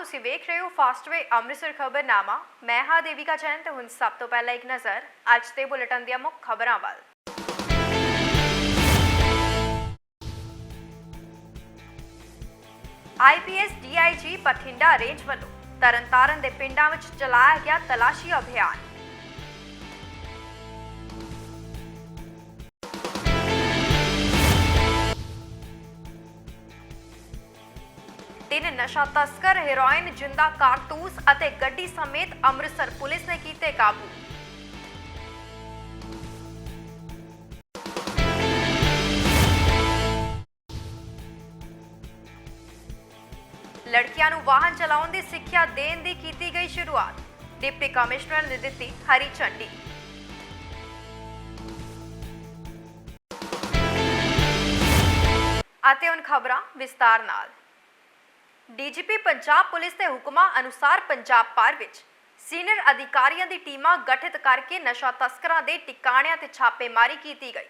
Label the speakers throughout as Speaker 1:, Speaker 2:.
Speaker 1: ਤੁਸੀਂ ਵੇਖ ਰਹੇ ਹੋ ਫਾਸਟਵੇ ਅੰਮ੍ਰਿਤਸਰ ਖਬਰਨਾਮਾ। ਮੈਂ ਹਾਂ ਦੇਵਿਕਾ ਜੈਨ ਤੇ ਹੁਣ ਸਭ ਤੋਂ ਪਹਿਲਾਂ ਇੱਕ ਨਜ਼ਰ ਅੱਜ ਦੇ ਬੁਲੇਟਿਨ ਦੀਆਂ ਮੁੱਖ ਖਬਰਾਂ ਵੱਲ। ਆਈਪੀਐਸ ਡੀਆਈਜੀ ਬਠਿੰਡਾ ਰੇਂਜ ਵੱਲੋਂ ਤਰਨਤਾਰਨ ਦੇ ਪਿੰਡਾਂ ਵਿੱਚ ਚਲਾਇਆ ਗਿਆ ਤਲਾਸ਼ੀ ਅਭਿਆਨ। ਨਸ਼ਾ ਤਸਕਰ, ਹੈਰੋਇਨ, ਜਿੰਦਾ, ਕਾਰਤੂਸ ਅਤੇ ਗੱਡੀ ਸਮੇਤ ਅੰਮ੍ਰਿਤਸਰ ਪੁਲਿਸ ਨੇ ਕੀਤੇ ਕਾਬੂ। ਲੜਕੀਆਂ ਨੂੰ ਵਾਹਨ ਚਲਾਉਣ ਦੀ ਸਿੱਖਿਆ ਦੇਣ ਦੀ ਕੀਤੀ ਗਈ ਸ਼ੁਰੂਆਤ। ਡਿਪਟੀ ਕਮਿਸ਼ਨਰ ਨੇ ਦਿੱਤੀ ਹਰੀ ਝੰਡੀ। ਅਤੇ ਹੁਣ ਖਬਰਾਂ ਵਿਸਤਾਰ ਨਾਲ। ਡੀਜੀਪੀ ਪੰਜਾਬ ਪੁਲਿਸ ਦੇ ਹੁਕਮਾਂ ਅਨੁਸਾਰ ਪੰਜਾਬ ਭਰ ਵਿੱਚ ਸੀਨੀਅਰ ਅਧਿਕਾਰੀਆਂ ਦੀ ਟੀਮਾਂ ਗਠਿਤ ਕਰਕੇ ਨਸ਼ਾ ਤਸਕਰਾਂ ਦੇ ਟਿਕਾਣਿਆਂ ਤੇ ਛਾਪੇਮਾਰੀ ਕੀਤੀ ਗਈ।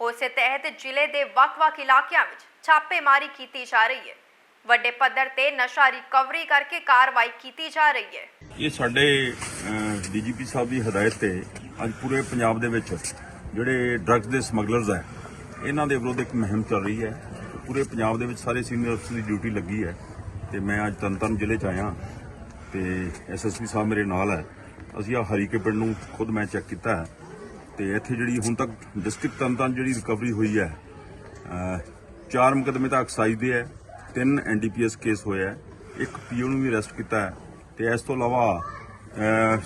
Speaker 1: ਉਸੇ ਤਹਿਤ ਜ਼ਿਲ੍ਹੇ ਦੇ ਵੱਖ-ਵੱਖ ਇਲਾਕਿਆਂ ਵਿੱਚ ਛਾਪੇਮਾਰੀ ਕੀਤੀ ਜਾ ਰਹੀ ਹੈ। ਵੱਡੇ ਪੱਧਰ ਤੇ ਨਸ਼ਾ ਰਿਕਵਰੀ ਕਰਕੇ ਕਾਰਵਾਈ ਕੀਤੀ ਜਾ ਰਹੀ ਹੈ।
Speaker 2: ਇਹ ਸਾਡੇ ਡੀਜੀਪੀ ਸਾਹਿਬ ਦੀ ਹਦਾਇਤ ਤੇ ਅੱਜ ਪੂਰੇ ਪੰਜਾਬ ਦੇ ਵਿੱਚ ਜਿਹੜੇ ਡਰੱਗਸ ਦੇ ਸਮਗਲਰਸ ਹੈ, ਇਹਨਾਂ ਦੇ ਵਿਰੁੱਧ ਇੱਕ ਮੁਹਿੰਮ ਚੱਲ ਰਹੀ ਹੈ। ਪੂਰੇ ਪੰਜਾਬ ਦੇ ਵਿੱਚ ਸਾਰੇ ਸੀਨੀਅਰ ਅਫਸਰ ਦੀ ਡਿਊਟੀ ਲੱਗੀ ਹੈ। ਤੇ ਮੈਂ ਅੱਜ ਤਰਨਤਾਰਨ ਜ਼ਿਲ੍ਹੇ 'ਚ ਆਇਆ ਤੇ ਐਸਐਸਪੀ ਸਾਹਿਬ ਮੇਰੇ ਨਾਲ ਹੈ। ਅਸੀਂ ਆ ਹਰੀਕੇ ਪਿੰਡ ਨੂੰ ਖੁਦ ਮੈਂ ਚੈੱਕ ਕੀਤਾ ਹੈ ਤੇ ਇੱਥੇ ਜਿਹੜੀ ਹੁਣ ਤੱਕ ਡਿਸਟ੍ਰਿਕਟ ਤਰਨਤਾਰਨ ਜਿਹੜੀ ਰਿਕਵਰੀ ਹੋਈ ਹੈ ਚਾਰ ਮੁਕਦਮੇ ਤਾਂ ਐਕਸਾਈਜ਼ ਦੇ ਹੈ, ਤਿੰਨ ਐਨਡੀਪੀਐਸ ਕੇਸ ਹੋਇਆ ਹੈ, ਇੱਕ ਪੀਓ ਨੂੰ ਵੀ ਅਰੈਸਟ ਕੀਤਾ ਹੈ ਤੇ ਇਸ ਤੋਂ ਇਲਾਵਾ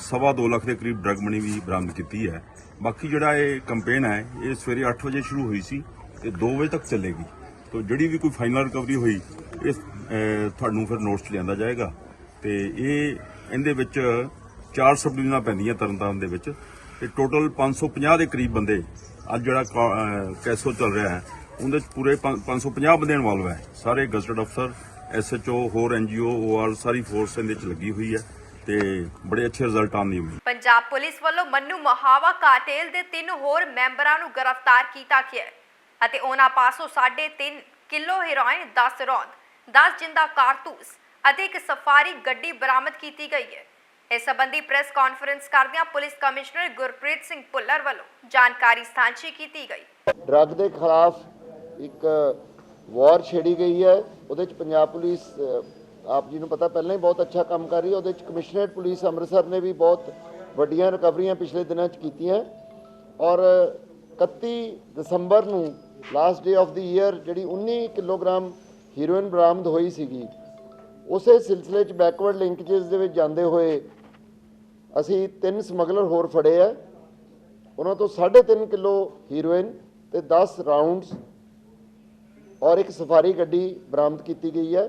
Speaker 2: ਸਵਾ ਦੋ ਲੱਖ ਦੇ ਕਰੀਬ ਡਰਗ ਮਨੀ ਵੀ ਬਰਾਮਦ ਕੀਤੀ ਹੈ। ਬਾਕੀ ਜਿਹੜਾ ਇਹ ਕੈਂਪੇਨ ਹੈ, ਇਹ ਸਵੇਰੇ 8 ਵਜੇ ਸ਼ੁਰੂ ਹੋਈ ਸੀ ਤੇ 2 ਵਜੇ ਤੱਕ ਚੱਲੇਗੀ। ਤੋਂ ਜਿਹੜੀ ਵੀ ਕੋਈ ਫਾਈਨਲ ਰਿਕਵਰੀ ਹੋਈ, ਇਸ ਤੁਹਾਨੂੰ ਫਿਰ ਨੋਟਸ ਲਿਆਂਦਾ ਜਾਏਗਾ। ਤੇ ਇਹ, ਇਹਦੇ ਵਿੱਚ ਚਾਰ ਸਬ ਡਿਵੀਜ਼ਨਾਂ ਪੈਂਦੀਆਂ ਤਰਨਤਾਰਨ ਦੇ ਵਿੱਚ। ਤੇ ਟੋਟਲ 550 ਦੇ ਕਰੀਬ ਬੰਦੇ ਅੱਜ ਜਿਹੜਾ ਕੈਸੋ ਚੱਲ ਰਿਹਾ ਹੈ, ਉਹਦੇ 'ਚ ਪੂਰੇ 550 ਬੰਦੇ ਇਨਵੋਲਵ ਹੈ। ਸਾਰੇ ਗਜ਼ਟਡ ਅਫਸਰ ਐਸਐਚਓ ਹੋਰ ਐਨਜੀਓ ਓਆਰ ਸਾਰੀ ਫੋਰਸ ਇਹਦੇ 'ਚ ਲੱਗੀ ਹੋਈ ਹੈ ਤੇ ਬੜੇ ਅੱਛੇ ਰਿਜ਼ਲਟ ਆਉਣ ਦੀ
Speaker 1: ਪੰਜਾਬ ਪੁਲਿਸ ਵੱਲੋਂ ਮੰਨੂ ਮਹਾਵਾ ਕਾਟੇਲ ਦੇ ਤਿੰਨ ਹੋਰ ਮੈਂਬਰਾਂ ਨੂੰ ਗ੍ਰਿਫਤਾਰ ਕੀਤਾ ਗਿਆ ਅਤੇ ਉਹਨਾਂ ਪਾਸੋਂ 3.5 ਕਿਲੋ ਹੈਰੋਇਨ 10 ਰੌਂਦ। 10 ਜਿੰਦਾ ਕਾਰਤੂਸ ਅਤੇ ਇੱਕ ਸਫਾਰੀ ਗੱਡੀ ਬਰਾਮਦ ਕੀਤੀ ਗਈ ਹੈ। ਇਸ ਸੰਬੰਧੀ ਪ੍ਰੈਸ ਕਾਨਫਰੰਸ ਕਰਦਿਆਂ ਪੁਲਿਸ ਕਮਿਸ਼ਨਰ ਗੁਰਪ੍ਰੀਤ ਸਿੰਘ ਭੁੱਲਰ ਵੱਲੋਂ ਜਾਣਕਾਰੀ ਸਾਂਝੀ ਕੀਤੀ ਗਈ।
Speaker 3: ਡਰੱਗ ਦੇ ਖਿਲਾਫ ਇੱਕ ਵਾਰ ਛੇੜੀ ਗਈ ਹੈ। ਉਹਦੇ ਚ ਪੰਜਾਬ ਪੁਲਿਸ ਆਪ ਜੀ ਨੂੰ ਪਤਾ ਪਹਿਲਾਂ ਹੀ ਬਹੁਤ ਅੱਛਾ ਕੰਮ ਕਰ ਰਹੀ ਹੈ। ਉਹਦੇ ਚ ਕਮਿਸ਼ਨਰੇਟ ਪੁਲਿਸ ਅੰਮ੍ਰਿਤਸਰ ਨੇ ਵੀ ਬਹੁਤ ਵੱਡੀਆਂ ਰਿਕਵਰੀਆਂ ਪਿਛਲੇ ਦਿਨਾਂ ਚ ਕੀਤੀਆਂ। ਔਰ 31 ਦਸੰਬਰ ਨੂੰ last day of the year ਜਿਹੜੀ 19 ਕਿਲੋਗ੍ਰਾਮ ਹੀਰੋਇਨ ਬਰਾਮਦ ਹੋਈ ਸੀਗੀ। ਉਸੇ ਸਿਲਸਿਲੇ ਚ ਬੈਕਵਰਡ ਲਿੰਕੇजेस ਦੇ ਵਿੱਚ ਜਾਂਦੇ ਹੋਏ ਅਸੀਂ ਤਿੰਨ ਸਮਗਲਰ ਹੋਰ ਫੜੇ ਆ। ਉਹਨਾਂ ਤੋਂ 3.5 ਕਿਲੋ ਹੀਰੋਇਨ ਤੇ 10 ਰਾਉਂਡਸ ਔਰ ਇੱਕ ਸਫਾਰੀ ਗੱਡੀ ਬਰਾਮਦ ਕੀਤੀ ਗਈ ਹੈ।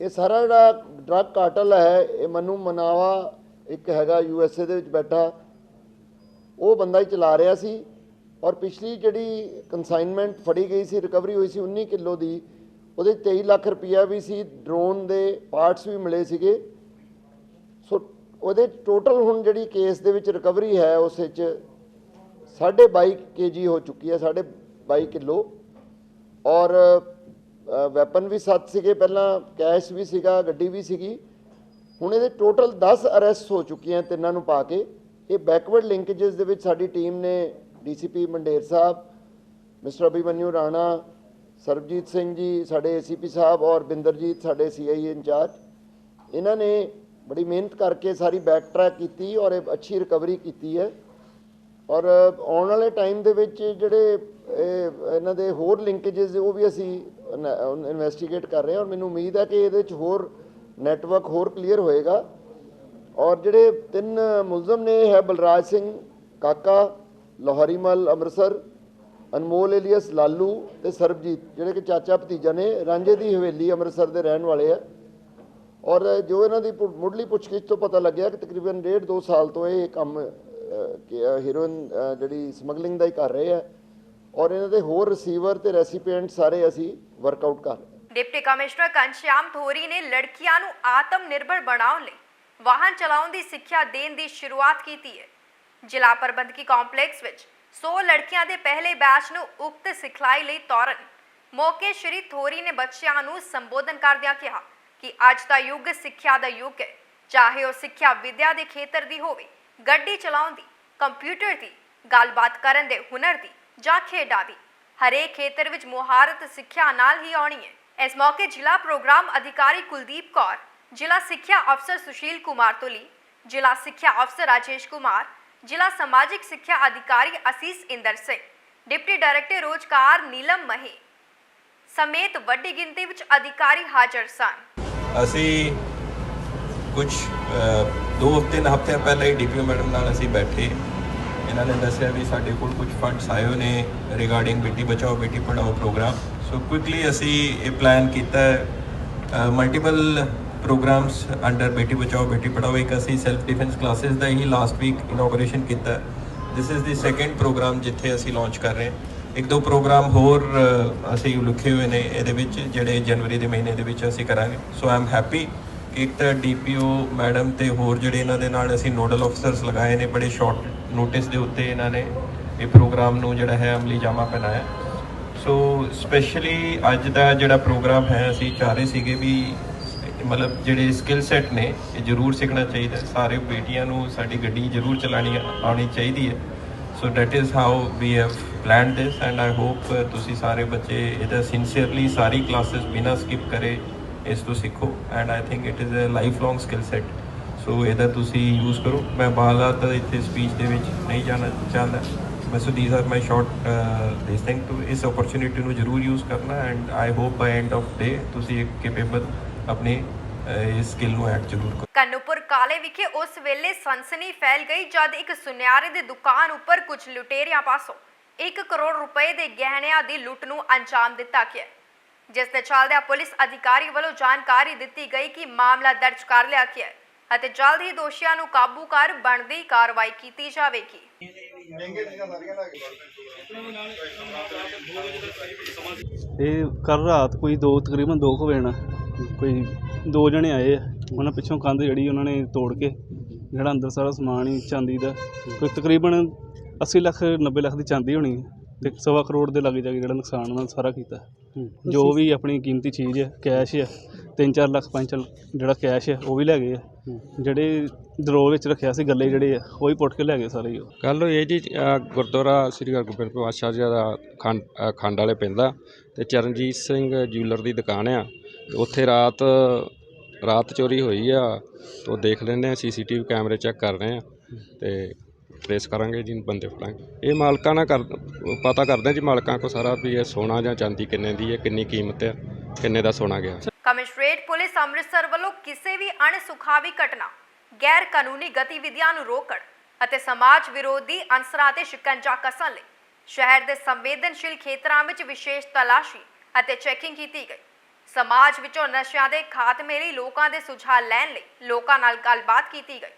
Speaker 3: ਇਹ ਸਾਰਾ ਜਿਹੜਾ ਡਰੱਗ ਕਾਰਟਲ ਹੈ, ਇਹ ਮਨੂ ਮਨਾਵਾ ਇੱਕ ਹੈਗਾ ਯੂ ਐਸ ਏ ਦੇ ਵਿੱਚ ਬੈਠਾ। ਉਹ ਬੰਦਾ ਹੀ ਚਲਾ ਰਿਹਾ ਸੀ। ਔਰ ਪਿਛਲੀ ਜਿਹੜੀ ਕਨਸਾਈਨਮੈਂਟ ਫੜੀ ਗਈ ਸੀ ਰਿਕਵਰੀ ਹੋਈ ਸੀ 19 ਕਿਲੋ ਦੀ, ਉਹਦੇ 'ਚ 23 ਲੱਖ ਰੁਪਈਆ ਵੀ ਸੀ ਡਰੋਨ ਦੇ ਪਾਰਟਸ ਵੀ ਮਿਲੇ ਸੀਗੇ। ਸੋ ਉਹਦੇ ਟੋਟਲ ਹੁਣ ਜਿਹੜੀ ਕੇਸ ਦੇ ਵਿੱਚ ਰਿਕਵਰੀ ਹੈ, ਉਸ ਵਿੱਚ 22.5 ਕੇਜੀ ਹੋ ਚੁੱਕੀ ਹੈ 22 ਕਿਲੋ। ਔਰ ਵੈਪਨ ਵੀ ਸੱਤ ਸੀਗੇ, ਪਹਿਲਾਂ ਕੈਸ਼ ਵੀ ਸੀਗਾ, ਗੱਡੀ ਵੀ ਸੀਗੀ। ਹੁਣ ਇਹਦੇ ਟੋਟਲ 10 ਅਰੈਸਟ ਹੋ ਚੁੱਕੀਆਂ ਤਿੰਨਾਂ ਨੂੰ ਪਾ ਕੇ। ਇਹ ਬੈਕਵਰਡ ਲਿੰਕੇजेस ਦੇ ਵਿੱਚ ਸਾਡੀ ਟੀਮ ਨੇ ਡੀਸੀਪੀ ਮੰਡੇਰ ਸਾਹਿਬ, ਮਿਸਟਰ ਅਭਿਮਨਿਊ ਰਾਣਾ, ਸਰਬਜੀਤ ਸਿੰਘ ਜੀ, ਸਾਡੇ ਏਸੀਪੀ ਸਾਹਿਬ ਔਰ ਬਿੰਦਰਜੀਤ, ਸਾਡੇ ਸੀਆਈ ਇੰਚਾਰਜ। ਇਹਨਾਂ ਨੇ ਬੜੀ ਮਿਹਨਤ ਕਰਕੇ ਸਾਰੀ ਬੈਕ ਟਰੈਕ ਕੀਤੀ ਔਰ ਇਹ ਅੱਛੀ ਰਿਕਵਰੀ ਕੀਤੀ ਹੈ। ਔਰ ਆਉਣ ਵਾਲੇ ਟਾਈਮ ਦੇ ਵਿੱਚ ਜਿਹੜੇ, ਇਹ ਇਹਨਾਂ ਦੇ ਹੋਰ ਲਿੰਕੇजेस ਉਹ ਵੀ ਅਸੀਂ ਇਨਵੈਸਟੀਗੇਟ ਕਰ ਰਹੇ ਹਾਂ ਔਰ ਮੈਨੂੰ ਉਮੀਦ ਹੈ ਕਿ ਇਹਦੇ ਵਿੱਚ ਹੋਰ ਨੈਟਵਰਕ ਹੋਰ ਕਲੀਅਰ ਹੋਏਗਾ। ਔਰ ਜਿਹੜੇ ਤਿੰਨ ਮੁਲਜ਼ਮ ਨੇ ਹੈ ਬਲਰਾਜ ਸਿੰਘ ਕਾਕਾ ਲਾਹੌਰੀਮਲ ਅੰਮ੍ਰਿਤਸਰ, ਅਨਮੋਲ, ਏਲੀਅਸ, ਲਾਲੂ ਤੇ ਸਰਬਜੀਤ, ਜਿਹੜੇ ਕਿ ਚਾਚਾ ਭਤੀਜਾ ਨੇ, ਰਾਂਝੇ ਦੀ ਹਵੇਲੀ ਅੰਮ੍ਰਿਤਸਰ ਦੇ ਰਹਿਣ ਵਾਲੇ ਆ। ਔਰ ਜੋ ਇਹਨਾਂ ਦੀ ਮੁੱਢਲੀ ਪੁੱਛਗਿੱਛ ਤੋਂ ਪਤਾ ਲੱਗਿਆ ਕਿ ਤਕਰੀਬਨ ਡੇਢ ਦੋ ਸਾਲ ਤੋਂ ਇਹ ਕੰਮ ਹੀਰੋਇਨ ਜਿਹੜੀ ਸਮਗਲਿੰਗ ਦਾ ਹੀ ਕਰ ਰਹੇ ਆ। ਔਰ ਇਹਨਾਂ ਦੇ ਹੋਰ ਰਿਸੀਵਰ ਤੇ ਰੈਸੀਪੀਐਂਟ ਸਾਰੇ ਅਸੀਂ ਵਰਕਆਊਟ ਕਰ ਰਹੇ
Speaker 1: ਡਿਪਟੀ ਕਮਿਸ਼ਨਰ ਘਨਸ਼ਿਆਮ ਥੋਰੀ ਨੇ ਲੜਕੀਆਂ ਨੂੰ ਆਤਮ ਨਿਰਭਰ ਬਣਾਉਣ ਲਈ ਵਾਹਨ ਚਲਾਉਣ ਦੀ ਸਿੱਖਿਆ ਦੇਣ ਦੀ ਸ਼ੁਰੂਆਤ ਕੀਤੀ ਹੈ। ਜ਼ਿਲ੍ਹਾ ਪ੍ਰਬੰਧਕੀ ਕੰਪਲੈਕਸ ਵਿੱਚ 100 ਲੜਕੀਆਂ ਦੇ ਪਹਿਲੇ ਬੈਚ ਨੂੰ ਉਕਤ ਸਿਖਲਾਈ ਲਈ ਤੋਰਨ ਮੌਕੇ ਸ਼੍ਰੀ ਥੋਰੀ ਨੇ ਬੱਚਿਆਂ ਨੂੰ ਸੰਬੋਧਨ ਕਰਦਿਆਂ ਕਿਹਾ ਕਿ ਅੱਜ ਦਾ ਯੁੱਗ ਸਿੱਖਿਆ ਦਾ ਯੁੱਗ ਹੈ। ਚਾਹੇ ਉਹ ਸਿੱਖਿਆ ਵਿਦਿਆ ਦੇ ਖੇਤਰ ਦੀ ਹੋਵੇ, ਗੱਡੀ ਚਲਾਉਣ ਦੀ, ਕੰਪਿਊਟਰ ਦੀ, ਗੱਲਬਾਤ ਕਰਨ ਦੇ ਹੁਨਰ ਦੀ ਜਾਂ ਖੇਡਾਂ ਦੀ, ਹਰੇਕ ਖੇਤਰ ਵਿੱਚ ਮੁਹਾਰਤ ਸਿੱਖਿਆ ਨਾਲ ਹੀ ਆਉਣੀ ਹੈ। ਇਸ ਮੌਕੇ ਜ਼ਿਲ੍ਹਾ ਪ੍ਰੋਗਰਾਮ ਅਧਿਕਾਰੀ ਕੁਲਦੀਪ ਕੌਰ, ਜ਼ਿਲ੍ਹਾ ਸਿੱਖਿਆ ਅਫਸਰ ਸੁਸ਼ੀਲ ਕੁਮਾਰ ਤੁਲੀ ਜ਼ਿਲ੍ਹਾ ਸਿੱਖਿਆ ਅਫਸਰ ਰਾਜੇਸ਼ ਕੁਮਾਰ ਜ਼ਿਲ੍ਹਾ ਸਮਾਜਿਕ ਸਿੱਖਿਆ ਅਧਿਕਾਰੀ ਅਸੀਸ ਇੰਦਰ ਸਿੰਘ, ਡਿਪਟੀ ਡਾਇਰੈਕਟਰ ਰੋਜ਼ਗਾਰ ਨੀਲਮ ਮਹੀ ਸਮੇਤ ਵੱਡੀ ਗਿਣਤੀ ਵਿੱਚ ਅਧਿਕਾਰੀ ਹਾਜ਼ਰ ਸਨ।
Speaker 4: ਅਸੀਂ ਕੁਝ ਦੋ ਹਫ਼ਤੇ ਹਫ਼ਤੇ ਪਹਿਲਾਂ ਹੀ ਡੀਪੀਓ ਮੈਡਮ ਨਾਲ ਅਸੀਂ ਬੈਠੇ। ਇਹਨਾਂ ਨੇ ਦੱਸਿਆ ਵੀ ਸਾਡੇ ਕੋਲ ਕੁਝ ਫੰਡਸ ਆਏ ਨੇ ਰਿਗਾਰਡਿੰਗ ਬੇਟੀ ਬਚਾਓ, ਬੇਟੀ ਪੜਾਓ ਪ੍ਰੋਗਰਾਮ ਸੋ ਕੁਇਕਲੀ ਅਸੀਂ ਇਹ ਪਲਾਨ ਕੀਤਾ multiple programs under Beti Bachao Beti Padhao ਇੱਕ ਅਸੀਂ ਸੈਲਫ ਡਿਫੈਂਸ ਕਲਾਸਿਸ ਦਾ ਹੀ ਲਾਸਟ ਵੀਕ ਇਨੋਗਰੇਸ਼ਨ ਕੀਤਾ this is the second program ਜਿੱਥੇ ਅਸੀਂ ਲਾਂਚ ਕਰ ਰਹੇ ਹਾਂ ਇੱਕ ਦੋ ਪ੍ਰੋਗਰਾਮ ਹੋਰ ਅਸੀਂ ਲਿਖੇ ਹੋਏ ਨੇ ਇਹਦੇ ਵਿੱਚ, ਜਿਹੜੇ ਜਨਵਰੀ ਦੇ ਮਹੀਨੇ ਦੇ ਵਿੱਚ ਅਸੀਂ ਕਰਾਂਗੇ। ਸੋ ਆਈ ਐਮ ਹੈਪੀ ਕਿ ਇੱਕ ਤਾਂ ਡੀਪੀਓ ਮੈਡਮ ਤੇ ਹੋਰ ਜਿਹੜੇ ਇਹਨਾਂ ਦੇ ਨਾਲ ਅਸੀਂ ਨੋਡਲ ਅਫਸਰਸ ਲਗਾਏ ਨੇ, ਬੜੇ ਸ਼ਾਰਟ ਨੋਟਿਸ ਦੇ ਉੱਤੇ ਇਹਨਾਂ ਨੇ ਇਹ ਪ੍ਰੋਗਰਾਮ ਨੂੰ ਜਿਹੜਾ ਹੈ ਅਮਲੀ ਜਾਮਾ ਪਹਿਨਾਇਆ। ਸੋ ਸਪੈਸ਼ਲੀ ਅੱਜ ਦਾ ਜਿਹੜਾ ਪ੍ਰੋਗਰਾਮ ਹੈ ਅਸੀਂ ਚਾਹ ਰਹੇ ਸੀਗੇ ਵੀ ਮਤਲਬ ਜਿਹੜੇ ਸਕਿੱਲ ਸੈਟ ਨੇ, ਇਹ ਜ਼ਰੂਰ ਸਿੱਖਣਾ ਚਾਹੀਦਾ ਸਾਰੇ ਬੇਟੀਆਂ ਨੂੰ ਸਾਡੀ ਗੱਡੀ ਜ਼ਰੂਰ ਚਲਾਣੀ ਆਉਣੀ ਚਾਹੀਦੀ ਹੈ। So that is how we have planned this and I hope ਤੁਸੀਂ ਸਾਰੇ ਬੱਚੇ ਇਹਦਾ ਸਿੰਸੀਅਰਲੀ ਸਾਰੀ ਕਲਾਸਿਸ ਬਿਨਾਂ ਸਕਿਪ ਕਰੇ, ਇਸ ਤੋਂ ਸਿੱਖੋ। And I think it is a life long skill set so ਇਹਦਾ ਤੁਸੀਂ ਯੂਜ਼ ਕਰੋ। ਮੈਂ ਬਾਲਾ ਤਾਂ ਇੱਥੇ ਸਪੀਚ ਦੇ ਵਿੱਚ ਨਹੀਂ ਜਾਣਾ ਚਾਹੁੰਦਾ। ਬਸ these are my short this thing to ਇਸ ਓਪਰਚ्युनिटी ਨੂੰ ਜ਼ਰੂਰ ਯੂਜ਼ ਕਰਨਾ। And I hope by end of day ਤੁਸੀਂ ਇੱਕ ਕੈਪੇਬਲ ਆਪਣੀ ਇਸ ਸਕਿੱਲ ਨੂੰ ਐਡ ਜ਼ਰੂਰ ਕਰੋ।
Speaker 1: ਕਨੂਪੁਰ ਕਾਲੇ ਵਿਖੇ ਉਸ ਵੇਲੇ ਸਨਸਨੀ ਫੈਲ ਗਈ ਜਦ ਇੱਕ ਸੁਨਿਆਰੇ ਦੀ ਦੁਕਾਨ ਉੱਪਰ ਕੁਝ ਲੁਟੇਰਿਆਂ ਪਾਸੋਂ 1 ਕਰੋੜ ਰੁਪਏ ਦੇ ਗਹਿਣਿਆਂ ਦੀ ਲੁੱਟ ਨੂੰ ਅੰਜਾਮ ਦਿੱਤਾ ਗਿਆ। ਜਿਸ ਦੇ ਚੱਲਦਿਆਂ ਪੁਲਿਸ ਅਧਿਕਾਰੀ ਵੱਲੋਂ ਜਾਣਕਾਰੀ ਦਿੱਤੀ ਗਈ ਕਿ ਮਾਮਲਾ ਦਰਜ ਕਰ ਲਿਆ ਗਿਆ ਹੈ ਅਤੇ ਜਲਦ ਹੀ ਦੋਸ਼ੀਆਂ ਨੂੰ ਕਾਬੂ ਕਰ ਬਣਦੀ ਕਾਰਵਾਈ ਕੀਤੀ ਜਾਵੇਗੀ।
Speaker 5: ਇਹ ਕੱਲ ਰਾਤ ਕੋਈ ਦੋ ਤਕਰੀਬਨ ਦੋ ਕੁ ਵਜੇ ਨਾਲ ਕੋਈ ਦੋ ਜਣੇ ਆਏ ਆ। ਉਹਨਾਂ ਪਿੱਛੋਂ ਕੰਧ ਜਿਹੜੀ ਉਹਨਾਂ ਨੇ ਤੋੜ ਕੇ ਜਿਹੜਾ ਅੰਦਰ ਸਾਰਾ ਸਮਾਨ ਹੀ ਚਾਂਦੀ ਦਾ ਕੋਈ ਤਕਰੀਬਨ 80 ਲੱਖ 90 ਲੱਖ ਦੀ ਚਾਂਦੀ ਹੋਣੀ ਹੈ ਤੇ ਸਵਾ ਕਰੋੜ ਦੇ ਲਾਗੇ ਜਾ ਕੇ ਜਿਹੜਾ ਨੁਕਸਾਨ ਉਹਨਾਂ ਨੇ ਸਾਰਾ ਕੀਤਾ। ਜੋ ਵੀ ਆਪਣੀ ਕੀਮਤੀ ਚੀਜ਼ ਹੈ ਕੈਸ਼ ਹੈ 3-4 ਲੱਖ 5 ਜਿਹੜਾ ਕੈਸ਼ ਹੈ ਉਹ ਵੀ ਲੈ ਗਏ ਆ। ਜਿਹੜੇ ਦਰੋਹ ਵਿੱਚ ਰੱਖਿਆ ਸੀ ਗੱਲੇ ਜਿਹੜੇ ਆ ਉਹ ਹੀ ਪੁੱਟ ਕੇ ਲੈ ਗਏ ਸਾਰੇ ਉਹ।
Speaker 6: ਗੱਲ ਹੋਈ ਹੈ ਜੀ ਗੁਰਦੁਆਰਾ ਸ੍ਰੀ ਹਰਗੋਬਿੰਦ ਪਾਤਸ਼ਾਹ ਜੀ ਦਾ ਖੰਡ ਖੰਡ ਵਾਲੇ ਪਿੰਦਾ ਤੇ ਚਰਨਜੀਤ ਸਿੰਘ ਜਿਊਲਰ ਦੀ ਦੁਕਾਨ ਆ। ਉੱਥੇ ਰਾਤ ਰਾਤ ਚੋਰੀ ਹੋਈ ਆ ਉਹ ਦੇਖ ਲੈਂਦੇ ਆ, ਸੀਸੀਟੀਵੀ ਕੈਮਰੇ ਚੈੱਕ ਕਰ ਰਹੇ ਆ, ਤੇ ਟ੍ਰੇਸ ਕਰਾਂਗੇ ਜੀ, ਬੰਦੇ ਫੜਾਂਗੇ। ਇਹ ਮਾਲਕਾਂ ਨਾਲ ਕਰ, ਪਤਾ ਕਰਦੇ ਆ ਜੀ ਮਾਲਕਾਂ ਕੋ ਸਾਰਾ ਵੀ ਇਹ ਸੋਨਾ ਜਾਂ ਚਾਂਦੀ ਕਿੰਨੇ ਦੀ ਹੈ, ਕਿੰਨੀ ਕੀਮਤ ਹੈ, ਕਿੰਨੇ ਦਾ ਸੋਨਾ ਗਿਆ।
Speaker 1: ਕਮਿਸ਼ਨਰੇਟ ਪੁਲਿਸ ਅੰਮ੍ਰਿਤਸਰ ਵੱਲੋਂ ਕਿਸੇ ਵੀ ਅਣਸੁਖਾਵੀ ਘਟਨਾ ਗੈਰ ਕਾਨੂੰਨੀ ਗਤੀਵਿਧੀਆਂ ਨੂੰ ਰੋਕਣ ਅਤੇ ਸਮਾਜ ਵਿਰੋਧੀ ਅਨਸਰਾਂ ਤੇ ਸ਼ਿਕੰਜਾ ਕਸਣ ਲਈ ਸ਼ਹਿਰ ਦੇ ਸੰਵੇਦਨਸ਼ੀਲ ਖੇਤਰਾਂ ਵਿੱਚ ਵਿਸ਼ੇਸ਼ ਤਲਾਸ਼ੀ ਅਤੇ ਚੈਕਿੰਗ ਕੀਤੀ ਗਈ। ਸਮਾਜ ਵਿੱਚੋਂ ਨਸ਼ਿਆਂ ਦੇ ਖਾਤਮੇ ਲਈ ਲੋਕਾਂ ਦੇ ਸੁਝਾਅ ਲੈਣ ਲਈ ਲੋਕਾਂ ਨਾਲ ਗੱਲਬਾਤ ਕੀਤੀ ਗਈ।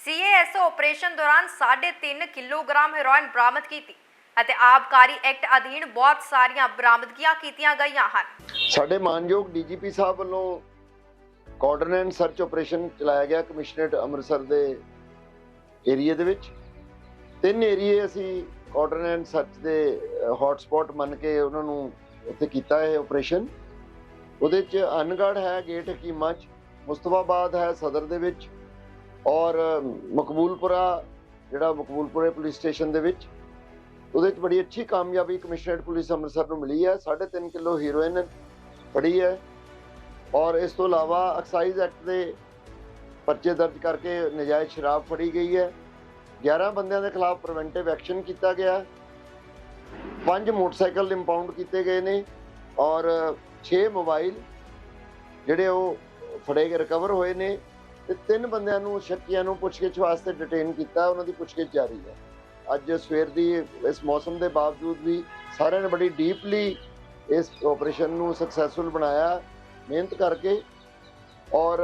Speaker 1: ਸੀਏਐਸਓ ਆਪਰੇਸ਼ਨ ਦੌਰਾਨ 3.5 ਕਿਲੋਗ੍ਰਾਮ ਹੈਰੋਇਨ ਬਰਾਮਦ ਕੀਤੀ ਅਤੇ ਆਬਕਾਰੀ ਐਕਟ ਅਧੀਨ ਬਹੁਤ ਸਾਰੀਆਂ ਬਰਾਮਦਗੀਆਂ ਕੀਤੀਆਂ ਗਈਆਂ ਹਨ।
Speaker 3: ਸਾਡੇ ਮਾਨਯੋਗ ਡੀਜੀਪੀ ਸਾਹਿਬ ਵੱਲੋਂ ਕਾਰਡਨ ਸਰਚ ਆਪਰੇਸ਼ਨ ਚਲਾਇਆ ਗਿਆ ਕਮਿਸ਼ਨਰੇਟ ਅੰਮ੍ਰਿਤਸਰ ਦੇ ਏਰੀਆ ਦੇ ਵਿੱਚ। ਤਿੰਨ ਏਰੀਏ ਅਸੀਂ ਕਾਰਡਨ ਸਰਚ ਦੇ ਹੌਟਸਪੌਟ ਮੰਨ ਕੇ ਉਹਨਾਂ ਨੂੰ ਉੱਥੇ ਕੀਤਾ ਇਹ ਆਪਰੇਸ਼ਨ। ਉਹਦੇ ਚ ਅਨਗੜ ਹੈ ਗੇਟ ਹਕੀਮਾਂ ਚ, ਮੁਸਤਫਾਬਾਦ ਹੈ ਸਦਰ ਦੇ ਵਿੱਚ ਔਰ ਮਕਬੂਲਪੁਰਾ, ਜਿਹੜਾ ਮਕਬੂਲਪੁਰੇ ਪੁਲਿਸ ਸਟੇਸ਼ਨ ਦੇ ਵਿੱਚ। ਉਹਦੇ ਚ ਬੜੀ ਅੱਛੀ ਕਾਮਯਾਬੀ ਕਮਿਸ਼ਨਰੇਟ ਪੁਲਿਸ ਅੰਮ੍ਰਿਤਸਰ ਨੂੰ ਮਿਲੀ ਹੈ 3.5 ਕਿਲੋ ਹੀਰੋਇਨ ਫੜੀ ਹੈ। ਔਰ ਇਸ ਤੋਂ ਇਲਾਵਾ ਐਕਸਾਈਜ਼ ਐਕਟ ਦੇ ਪਰਚੇ ਦਰਜ ਕਰਕੇ ਨਜਾਇਜ਼ ਸ਼ਰਾਬ ਫੜੀ ਗਈ ਹੈ। 11 ਬੰਦਿਆਂ ਦੇ ਖਿਲਾਫ ਪ੍ਰੀਵੈਂਟਿਵ ਐਕਸ਼ਨ ਕੀਤਾ ਗਿਆ। ਪੰਜ ਮੋਟਰਸਾਈਕਲ ਇੰਪਾਊਂਡ ਕੀਤੇ ਗਏ ਨੇ ਔਰ 6 ਮੋਬਾਈਲ ਜਿਹੜੇ ਉਹ ਫੜੇ ਕੇ ਰਿਕਵਰ ਹੋਏ ਨੇ ਤੇ ਤਿੰਨ ਬੰਦਿਆਂ ਨੂੰ ਸ਼ੱਕੀਆਂ ਨੂੰ ਪੁੱਛਗਿੱਛ ਵਾਸਤੇ ਡਿਟੇਨ ਕੀਤਾ ਉਹਨਾਂ ਦੀ ਪੁੱਛਗਿੱਛ ਜਾਰੀ ਹੈ। ਅੱਜ ਸਵੇਰ ਦੀ ਇਸ ਮੌਸਮ ਦੇ ਬਾਵਜੂਦ ਵੀ ਸਾਰਿਆਂ ਨੇ ਬੜੀ ਡੀਪਲੀ ਇਸ ਆਪਰੇਸ਼ਨ ਨੂੰ ਸਕਸੈਸਫੁਲ ਬਣਾਇਆ ਮਿਹਨਤ ਕਰਕੇ। ਔਰ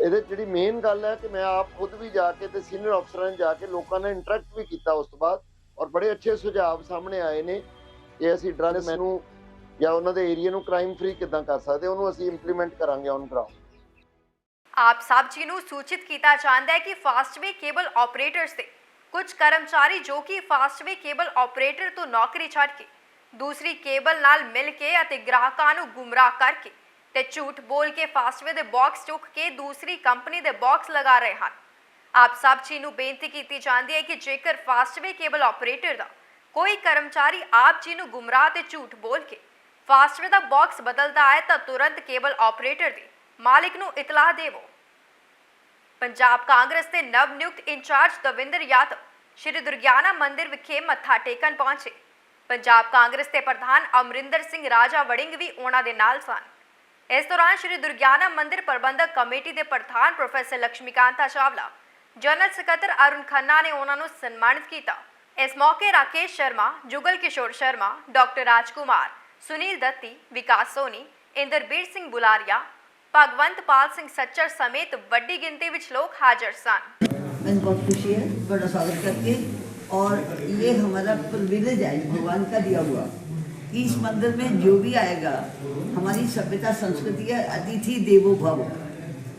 Speaker 3: ਇਹਦੇ ਜਿਹੜੀ ਮੇਨ ਗੱਲ ਹੈ ਕਿ ਮੈਂ ਆਪ ਖੁਦ ਵੀ ਜਾ ਕੇ ਤੇ ਸੀਨੀਅਰ ਅਫਸਰਾਂ ਨੇ ਜਾ ਕੇ ਲੋਕਾਂ ਨਾਲ ਇੰਟਰੈਕਟ ਵੀ ਕੀਤਾ ਉਸ ਤੋਂ ਬਾਅਦ ਔਰ ਬੜੇ ਅੱਛੇ ਸੁਝਾਅ ਸਾਹਮਣੇ ਆਏ ਨੇ ਕਿ ਅਸੀਂ ਡਰੱਗ ਮੈਨੂੰ ਜਾਂ ਉਹਨਾਂ ਦੇ ਏਰੀਆ ਨੂੰ ਕ੍ਰਾਈਮ ਫ੍ਰੀ ਕਿੱਦਾਂ ਕਰ ਸਕਦੇ, ਉਹਨੂੰ ਅਸੀਂ ਇੰਪਲੀਮੈਂਟ ਕਰਾਂਗੇ ਔਨ ਗਰਾਊਂਡ
Speaker 1: ਆਪ ਸਭ ਜੀ ਨੂੰ ਸੂਚਿਤ ਕੀਤਾ ਜਾਂਦਾ ਹੈ ਕਿ ਫਾਸਟਵੇ ਕੇਬਲ ਆਪਰੇਟਰਸ ਦੇ ਕੁਝ ਕਰਮਚਾਰੀ ਜੋ ਕਿ ਫਾਸਟਵੇ ਕੇਬਲ ਆਪਰੇਟਰ ਤੋਂ ਨੌਕਰੀ ਛੱਡ ਕੇ ਦੂਸਰੀ ਕੇਬਲ ਨਾਲ ਮਿਲ ਕੇ ਅਤੇ ਗ੍ਰਾਹਕਾਂ ਨੂੰ ਗੁੰਮਰਾਹ ਕਰਕੇ ਤੇ ਝੂਠ ਬੋਲ ਕੇ ਫਾਸਟਵੇ ਦੇ ਬਾਕਸ ਚੁੱਕ ਕੇ ਦੂਸਰੀ ਕੰਪਨੀ ਦੇ ਬਾਕਸ ਲਗਾ ਰਹੇ ਹਨ। ਆਪ ਸਭ ਜੀ ਨੂੰ ਬੇਨਤੀ ਕੀਤੀ ਜਾਂਦੀ ਹੈ ਕਿ ਜੇਕਰ ਫਾਸਟਵੇ ਕੇਬਲ ਆਪਰੇਟਰ ਦਾ ਕੋਈ ਕਰਮਚਾਰੀ ਆਪ ਜੀ ਨੂੰ ਗੁੰਮਰਾਹ ਤੇ ਝੂਠ ਬੋਲ ਕੇ ਫਾਸਟਵੇ ਦਾ ਬਾਕਸ ਬਦਲਦਾ ਹੈ ਤਾਂ ਤੁਰੰਤ ਕੇਬਲ ਆਪਰੇਟਰ ਦੀ। ਮਾਲਿਕ ਨੂੰ ਇਤਲਾਹ ਦੇਵੋ। ਪੰਜਾਬ ਕਾਂਗਰਸ ਦੇ ਨਵ ਨਿਯੁਕਤ ਇੰਚਾਰਜ ਦਵਿੰਦਰ ਯਾਦਵ ਸ਼੍ਰੀ ਦੁਰਗਿਆਨਾ ਮੰਦਿਰ ਵਿਖੇ ਮੱਥਾ ਟੇਕਣ ਪਹੁੰਚੇ। ਪੰਜਾਬ ਕਾਂਗਰਸ ਦੇ ਪ੍ਰਧਾਨ ਅਮਰਿੰਦਰ ਸਿੰਘ ਰਾਜਾ ਵੜਿੰਗ ਵੀ ਉਹਨਾਂ ਦੇ ਨਾਲ ਸਨ। ਇਸ ਦੌਰਾਨ ਸ਼੍ਰੀ ਦੁਰਗਿਆਨਾ ਮੰਦਿਰ ਪ੍ਰਬੰਧਕ ਕਮੇਟੀ ਦੇ ਪ੍ਰਧਾਨ ਪ੍ਰੋਫੈਸਰ ਲక్ష్ਮੀਕਾਂਤਾ ਚਾਵਲਾ, ਜਨਰਲ ਸਕੱਤਰ ਅਰੁਣ ਖੰਨਾ ਨੇ ਉਹਨਾਂ ਨੂੰ ਸਨਮਾਨਿਤ ਕੀਤਾ। ਇਸ ਮੌਕੇ ਰਾਕੇਸ਼ ਸ਼ਰਮਾ, ਜੁਗਲ ਕਿਸ਼ੋਰ ਸ਼ਰਮਾ, ਡਾਕਟਰ ਰਾਜਕੁਮਾਰ ਸੁਨੀਲ ਦੱਤੀ ਵਿਕਾਸ ਸੋਨੀ ਇੰਦਰਬੀਰ ਸਿੰਘ ਬੁਲਾਰੀਆ ਭਗਵੰਤ ਪਾਲ ਸਿੰਘ ਸੱਚਰ ਸਮੇਤ ਵੱਡੀ ਗਿਣਤੀ ਵਿੱਚ ਲੋਕ ਹਾਜ਼ਰ ਸਨ
Speaker 7: मैं बहुत खुशी है बड़ा स्वागत करके और ये हमारा प्रिविलेज है भगवान का दिया हुआ कि इस मंदिर में जो भी आएगा हमारी सभ्यता संस्कृति है अतिथि देवो भव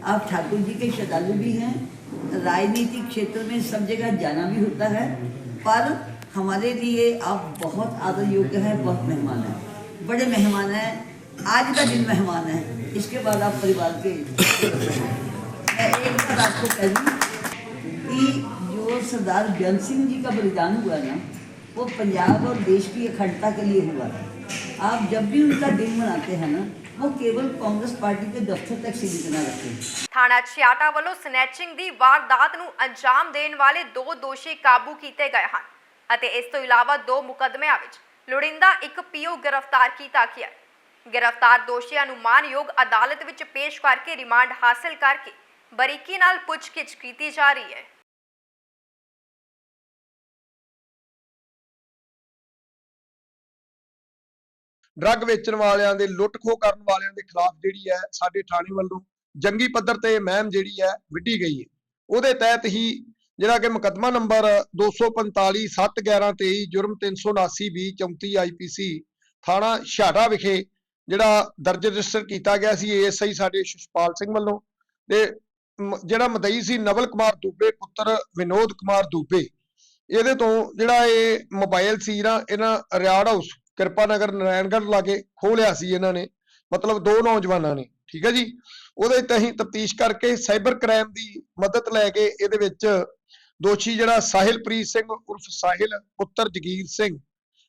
Speaker 7: आप ठाकुर जी के श्रद्धालु भी हैं राजनीतिक क्षेत्र में सब जगह जाना भी होता है पर हमारे लिए आप बहुत आदर योग्य है बहुत मेहमान हैं बड़े मेहमान हैं आज का दिन मेहमान है इसके बाद आप परिवार के मैं एक बात आपको कह दूँ कि जो सरदार बेअंत सिंह जी का बलिदान हुआ ना वो पंजाब और देश की अखंडता के लिए हुआ था आप जब भी उनका दिन मनाते हैं ना वो केवल कांग्रेस पार्टी के दफ्तर तक सीमित ना रखें
Speaker 1: ਥਾਣਾ ਛਿਆਟਾ ਵੱਲੋਂ ਸਨੈਚਿੰਗ ਦੀ ਵਾਰਦਾਤ ਨੂੰ ਅੰਜਾਮ ਦੇਣ ਵਾਲੇ ਦੋ ਦੋਸ਼ੀ ਕਾਬੂ ਕੀਤੇ ਗਏ ਹਨ ਅਤੇ ਇਸ ਤੋਂ ਇਲਾਵਾ ਦੋ ਮੁਕੱਦਮਿਆਂ ਵਿੱਚ ਲੋੜਿੰਦਾ ਇੱਕ ਪੀਓ ਗ੍ਰਿਫਤਾਰ ਕੀਤਾ ਗਿਆ। ਗ੍ਰਿਫਤਾਰ ਦੋਸ਼ੀਆਂ ਨੂੰ ਮਾਨਯੋਗ ਅਦਾਲਤ ਵਿੱਚ ਪੇਸ਼ ਕਰਕੇ ਰਿਮਾਂਡ ਹਾਸਲ ਕਰਕੇ ਬਰੀਕੀ ਨਾਲ ਪੁੱਛਗਿੱਛ ਕੀਤੀ ਜਾ ਰਹੀ ਹੈ।
Speaker 8: ਡਰੱਗ ਵੇਚਣ ਵਾਲਿਆਂ ਦੇ ਲੁੱਟ ਖੋਹ ਕਰਨ ਵਾਲਿਆਂ ਦੇ ਖਿਲਾਫ ਜਿਹੜੀ ਹੈ ਸਾਡੇ ਥਾਣੇ ਵੱਲੋਂ ਜੰਗੀ ਪੱਧਰ ਤੇ ਮਹਿਮ ਜਿਹੜੀ ਹੈ ਵਿੱਢੀ ਗਈ ਹੈ। ਉਹਦੇ ਤਹਿਤ ਹੀ ਜਿਹੜਾ ਕਿ ਮੁਕੱਦਮਾ ਨੰਬਰ 245 71123 ਜੁਰਮ 379 20 34 ਆਈਪੀਸੀ ਥਾਣਾ ਛਾੜਾ ਵਿਖੇ ਜਿਹੜਾ ਦਰਜ ਰਜਿਸਟਰ ਕੀਤਾ ਗਿਆ ਸੀ ਏਐਸਆਈ ਸਾਡੇ ਸ਼ਸ਼ਪਾਲ ਸਿੰਘ ਵੱਲੋਂ ਤੇ ਜਿਹੜਾ ਮਦਈ ਸੀ ਨਵਲ ਕੁਮਾਰ ਦੂਬੇ, ਪੁੱਤਰ ਵਿਨੋਦ ਕੁਮਾਰ ਦੂਬੇ। ਇਹਦੇ ਤੋਂ ਜਿਹੜਾ ਇਹ ਮੋਬਾਈਲ ਸੀ ਨਾ, ਇਹਨਾਂ ਰਿਆੜ ਹਾਊਸ ਕਿਰਪਾ ਨਗਰ ਨਾਰਾਇਣਗੜ੍ਹ ਲਾਗੇ ਖੋਲਿਆ ਸੀ ਇਹਨਾਂ ਨੇ, ਮਤਲਬ ਦੋ ਨੌਜਵਾਨਾਂ ਨੇ, ਠੀਕ ਹੈ ਜੀ? ਉਹਦੇ ਤੇ ਅਸੀਂ ਤਫਤੀਸ਼ ਕਰਕੇ ਸਾਈਬਰ ਕ੍ਰਾਈਮ ਦੀ ਮਦਦ ਲੈ ਕੇ ਇਹਦੇ ਵਿੱਚ ਦੋਸ਼ੀ ਜਿਹੜਾ ਸਾਹਿਲਪ੍ਰੀਤ ਸਿੰਘ ਉਰਫ ਸਾਹਿਲ ਪੁੱਤਰ ਜਗੀਰ ਸਿੰਘ,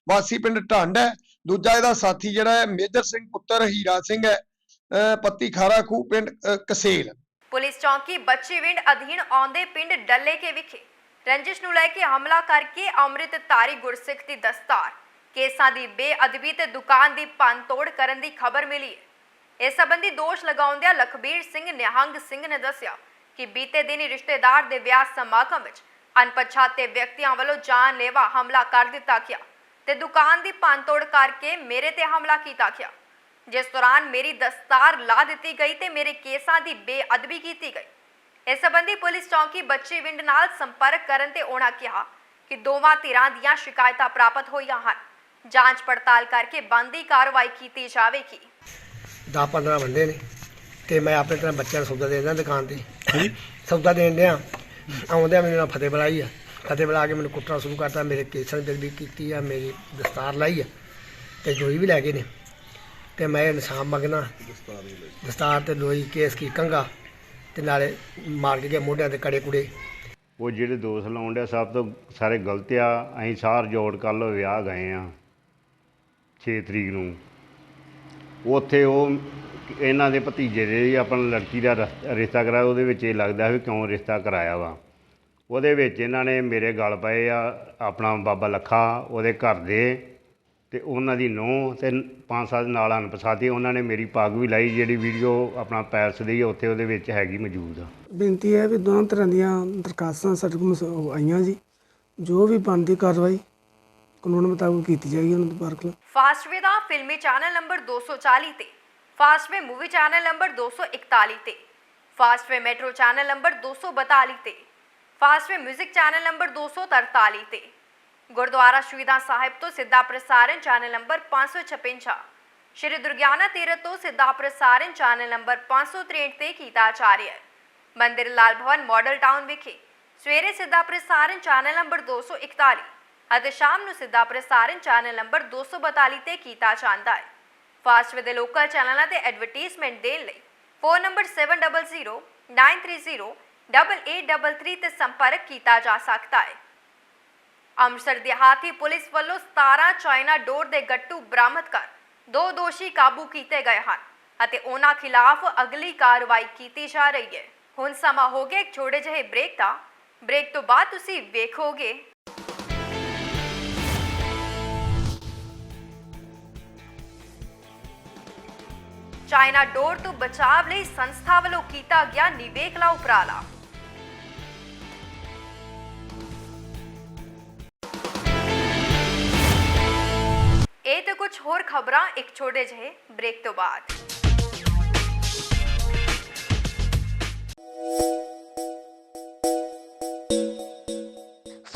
Speaker 8: ਵਾਸੀ ਪਿੰਡ ਢੰਡ ਹੈ। ਦੂਜਾ ਇਹਦਾ ਸਾਥੀ ਜਿਹੜਾ ਹੈ, ਮੇਜਰ ਸਿੰਘ ਪੁੱਤਰ ਹੀਰਾ ਸਿੰਘ ਹੈ ਪੱਤੀ ਖਾਰਾ ਖੂਹ ਪਿੰਡ ਕਸੇਲ।
Speaker 1: ਪੁਲਿਸ ਚੌਂਕੀ ਬੱਚੀਵਿੰਡ ਅਧੀਨ ਆਉਂਦੇ ਪਿੰਡ ਡੱਲੇਕੇ ਵਿਖੇ ਰੰਜਿਸ਼ ਨੂੰ ਲੈ ਕੇ ਹਮਲਾ ਕਰਕੇ ਅੰਮ੍ਰਿਤਧਾਰੀ ਗੁਰਸਿੱਖ ਦੀ ਦਸਤਾਰ। ਕੇਸਾਂ ਦੀ ਬੇਅਦਬੀ ਤੇ ਦੁਕਾਨ ਦੀ ਤੋੜ ਕਰਨ ਦੀ ਖਬਰ ਮਿਲੀ ਹੈ। ਇਸ ਸੰਬੰਧੀ ਦੋਸ਼ ਲਗਾਉਂਦਿਆਂ ਲਖਬੀਰ ਸਿੰਘ ਨਿਹੰਗ ਸਿੰਘ ਨੇ ਦੱਸਿਆ ਕਿ ਬੀਤੇ ਦਿਨੀ ਰਿਸ਼ਤੇਦਾਰ ਦੇ ਵਿਆਹ ਸਮਾਗਮ ਵਿੱਚ ਅਣਪਛਾਤੇ ਵਿਅਕਤੀਆਂ ਵੱਲੋਂ ਜਾਨਲੇਵਾ ਹਮਲਾ ਕਰ ਦਿੱਤਾ ਗਿਆ ਤੇ ਦੁਕਾਨ ਦੀ ਤੋੜ ਕਰਕੇ ਮੇਰੇ ਤੇ ਹਮਲਾ ਕੀਤਾ ਗਿਆ। ਜਿਸ ਦੌਰਾਨ ਮੇਰੀ ਦਸਤਾਰ ਲਾ ਦਿੱਤੀ ਗਈ ਤੇ ਮੇਰੇ ਕੇਸਾਂ ਦੀ ਬੇਅਦਬੀ ਕੀਤੀ ਗਈ। ਇਸ ਸੰਬੰਧੀ ਪੁਲਿਸ ਚੌਂਕੀ ਬੱਚੀ ਵਿੰਡ ਨਾਲ ਸੰਪਰਕ ਕਰਨ ਤੇ ਉਹਨਾਂ ਕਿਹਾ ਕਿ ਦੋਵਾਂ ਧਿਰਾਂ ਦੀਆਂ ਸ਼ਿਕਾਇਤਾਂ ਪ੍ਰਾਪਤ ਹੋਈਆਂ ਹਨ। ਜਾਂਚ ਪੜਤਾਲ ਕਰਕੇ ਬੰਦੀ ਕਾਰਵਾਈ ਕੀਤੀ ਜਾਵੇਗੀ।
Speaker 9: 10 15 ਬੰਦੇ ਨੇ। ਤੇ ਮੈਂ ਆਪਣੇ ਤਰ੍ਹਾਂ ਬੱਚਿਆਂ ਨੂੰ ਸੌਦਾ ਦੇ ਦਿੰਦਾ ਦੁਕਾਨ ਤੇ। ਸੌਦਾ ਦੇਣ ਡਿਆ। ਆਉਂਦਿਆਂ ਮੈਨੂੰ ਨਾਲ ਫਤਿਹ ਬੁਲਾਈ ਆ। ਫਤਿਹ ਬੁਲਾ ਕੇ ਮੈਨੂੰ ਕੁੱਟਣਾ ਸ਼ੁਰੂ ਕਰਤਾ। ਮੇਰੇ ਕੇਸਾਂ ਦੀ ਵੀ ਕੀਤੀ ਆ ਮੇਰੀ ਦਸਤਾਰ ਲਾਈ ਆ ਤੇ ਲੋਈ ਵੀ ਲੈ ਗਏ ਨੇ। ਤੇ ਮੈਂ ਇਨਸਾਫ ਮੰਗਣਾ ਦਸਤਾਰ ਤੇ ਲੋਈ ਕੇਸ ਕੀ ਕੰਗਾ ਤੇ ਨਾਲੇ ਮਾਰ ਕੇ ਗਏ ਮੋਢਿਆਂ ਤੇ ਕੜੇ ਕੁੜੇ।
Speaker 10: ਉਹ ਜਿਹੜੇ ਦੋਸ਼ ਲਾਉਣ ਡਿਆ ਸਭ ਤੋਂ ਸਾਰੇ ਗਲਤ ਆ। ਅਸੀਂ ਸਾਰ ਜੋੜ ਕੱਲ ਵਿਆਹ ਗਏ ਆ। 6 ਤਰੀਕ ਨੂੰ। ਉੱਥੇ ਉਹ ਇਹਨਾਂ ਦੇ ਭਤੀਜੇ ਦੇ ਆਪਣਾ ਲੜਕੀ ਦਾ ਰਸ- ਰਿਸ਼ਤਾ ਕਰਾਇਆ ਉਹਦੇ ਵਿੱਚ ਇਹ ਲੱਗਦਾ ਵੀ ਕਿਉਂ ਰਿਸ਼ਤਾ ਕਰਾਇਆ ਵਾ। ਉਹਦੇ ਵਿੱਚ ਇਹਨਾਂ ਨੇ ਮੇਰੇ ਗਲ ਪਏ ਆ ਆਪਣਾ ਬਾਬਾ ਲੱਖਾ ਉਹਦੇ ਘਰ ਦੇ ਤੇ ਉਹਨਾਂ ਦੀ ਨੂੰਹ ਤੇ ਪੰਜ ਸੱਤ ਨਾਲ ਅਣਪਛਾਤੇ ਉਹਨਾਂ ਨੇ ਮੇਰੀ ਪੱਗ ਵੀ ਲਾਈ ਜਿਹੜੀ ਵੀਡੀਓ ਆਪਣਾ ਪੈਲਸ ਦੀ ਉੱਥੇ ਉਹਦੇ ਵਿੱਚ ਹੈਗੀ ਮੌਜੂਦ ਆ।
Speaker 11: ਬੇਨਤੀ ਹੈ ਵੀ ਦੋਨਾਂ ਤਰ੍ਹਾਂ ਦੀਆਂ ਦਰਖਾਸਤਾਂ ਸਾਡੇ ਕੋਲ ਮਸ- ਉਹ ਆਈਆਂ ਜੀ। ਜੋ ਵੀ ਬਣਦੀ ਕਾਰਵਾਈ ਕਾਨੂੰਨ ਮੁਤਾਬਕ ਕੀਤੀ ਜਾਏਗੀ ਉਹਨਾਂ ਦੇ ਪਾਰਕ
Speaker 1: ਫਾਸਟਵੇ ਦਾ ਫਿਲਮੀ ਚੈਨਲ ਨੰਬਰ 240 ਤੇ ਫਾਸਟਵੇ ਮੂਵੀ ਚੈਨਲ ਨੰਬਰ 241 ਤੇ ਫਾਸਟਵੇ ਮੈਟਰੋ ਚੈਨਲ ਨੰਬਰ 242 ਤੇ ਫਾਸਟਵੇ 뮤직 ਚੈਨਲ ਨੰਬਰ 243 ਤੇ ਗੁਰਦੁਆਰਾ ਸ਼ਹੀਦਾਂ ਸਾਹਿਬ ਤੋਂ ਸਿੱਧਾ ਪ੍ਰਸਾਰਣ ਚੈਨਲ ਨੰਬਰ 556 ਸ਼੍ਰੀ ਦੁਰਗਿਆਨਾ ਤੀਰਥ ਤੋਂ ਸਿੱਧਾ ਪ੍ਰਸਾਰਣ ਚੈਨਲ ਨੰਬਰ 563 ਤੇ ਕੀਤਾ ਜਾ ਰਿਹਾ ਹੈ ਮੰਦਿਰ ਲਾਲ ਭਵਨ ਮਾਡਲ ਟਾਊਨ ਵਿਖੇ ਸਵੇਰੇ ਸਿੱਧਾ ਪ੍ਰਸਾਰਣ ਚੈਨਲ ਨੰਬਰ 241 ਅਤੇ ਸ਼ਾਮ ਨੂੰ ਸਿੱਧਾ ਪ੍ਰਸਾਰਣ ਚੈਨਲ ਨੰਬਰ 242 ਤੇ ਕੀਤਾ ਜਾਂਦਾ ਹੈ ਫਾਸਟਵੇ ਦੇ ਲੋਕਲ ਚੈਨਲਾਂ ਤੇ ਐਡਵਰਟਾਈਜ਼ਮੈਂਟ ਦੇਣ ਲਈ ਫੋਨ ਨੰਬਰ 7009308833 ਤੇ ਸੰਪਰਕ ਕੀਤਾ ਜਾ ਸਕਦਾ ਹੈ। ਅੰਮ੍ਰਿਤਸਰ ਦਿਹਾਤੀ ਪੁਲਿਸ ਵੱਲੋਂ 17 ਚਾਈਨਾ ਡੋਰ ਦੇ ਗੱਟੂ ਬਰਾਮਦ ਕਰ ਦੋ ਦੋਸ਼ੀ ਕਾਬੂ ਕੀਤੇ ਗਏ ਹਨ ਅਤੇ ਉਹਨਾਂ ਖਿਲਾਫ ਅਗਲੀ ਕਾਰਵਾਈ ਕੀਤੀ ਜਾ ਰਹੀ ਹੈ। ਹੁਣ ਸਮਾਂ ਹੋ ਗਿਆ ਇੱਕ ਛੋਟੇ ਜਿਹੇ ਬ੍ਰੇਕ ਦਾ। ਬ੍ਰੇਕ ਤੋਂ ਬਾਅਦ ਤੁਸੀਂ ਵੇਖੋਗੇ ਚਾਈਨਾ ਡੋਰ ਤੋਂ ਬਚਾਵ ਲਈ ਸੰਸਥਾ ਵੱਲੋਂ ਕੀਤਾ ਗਿਆ ਨਿਵੇਕਲਾ ਉਪਰਾਲਾ। ਇਹ ਤੇ ਕੁਝ ਹੋਰ ਖਬਰਾਂ, ਇੱਕ ਛੋਟੇ ਜਿਹੇ ਬ੍ਰੇਕ ਤੋਂ ਬਾਅਦ।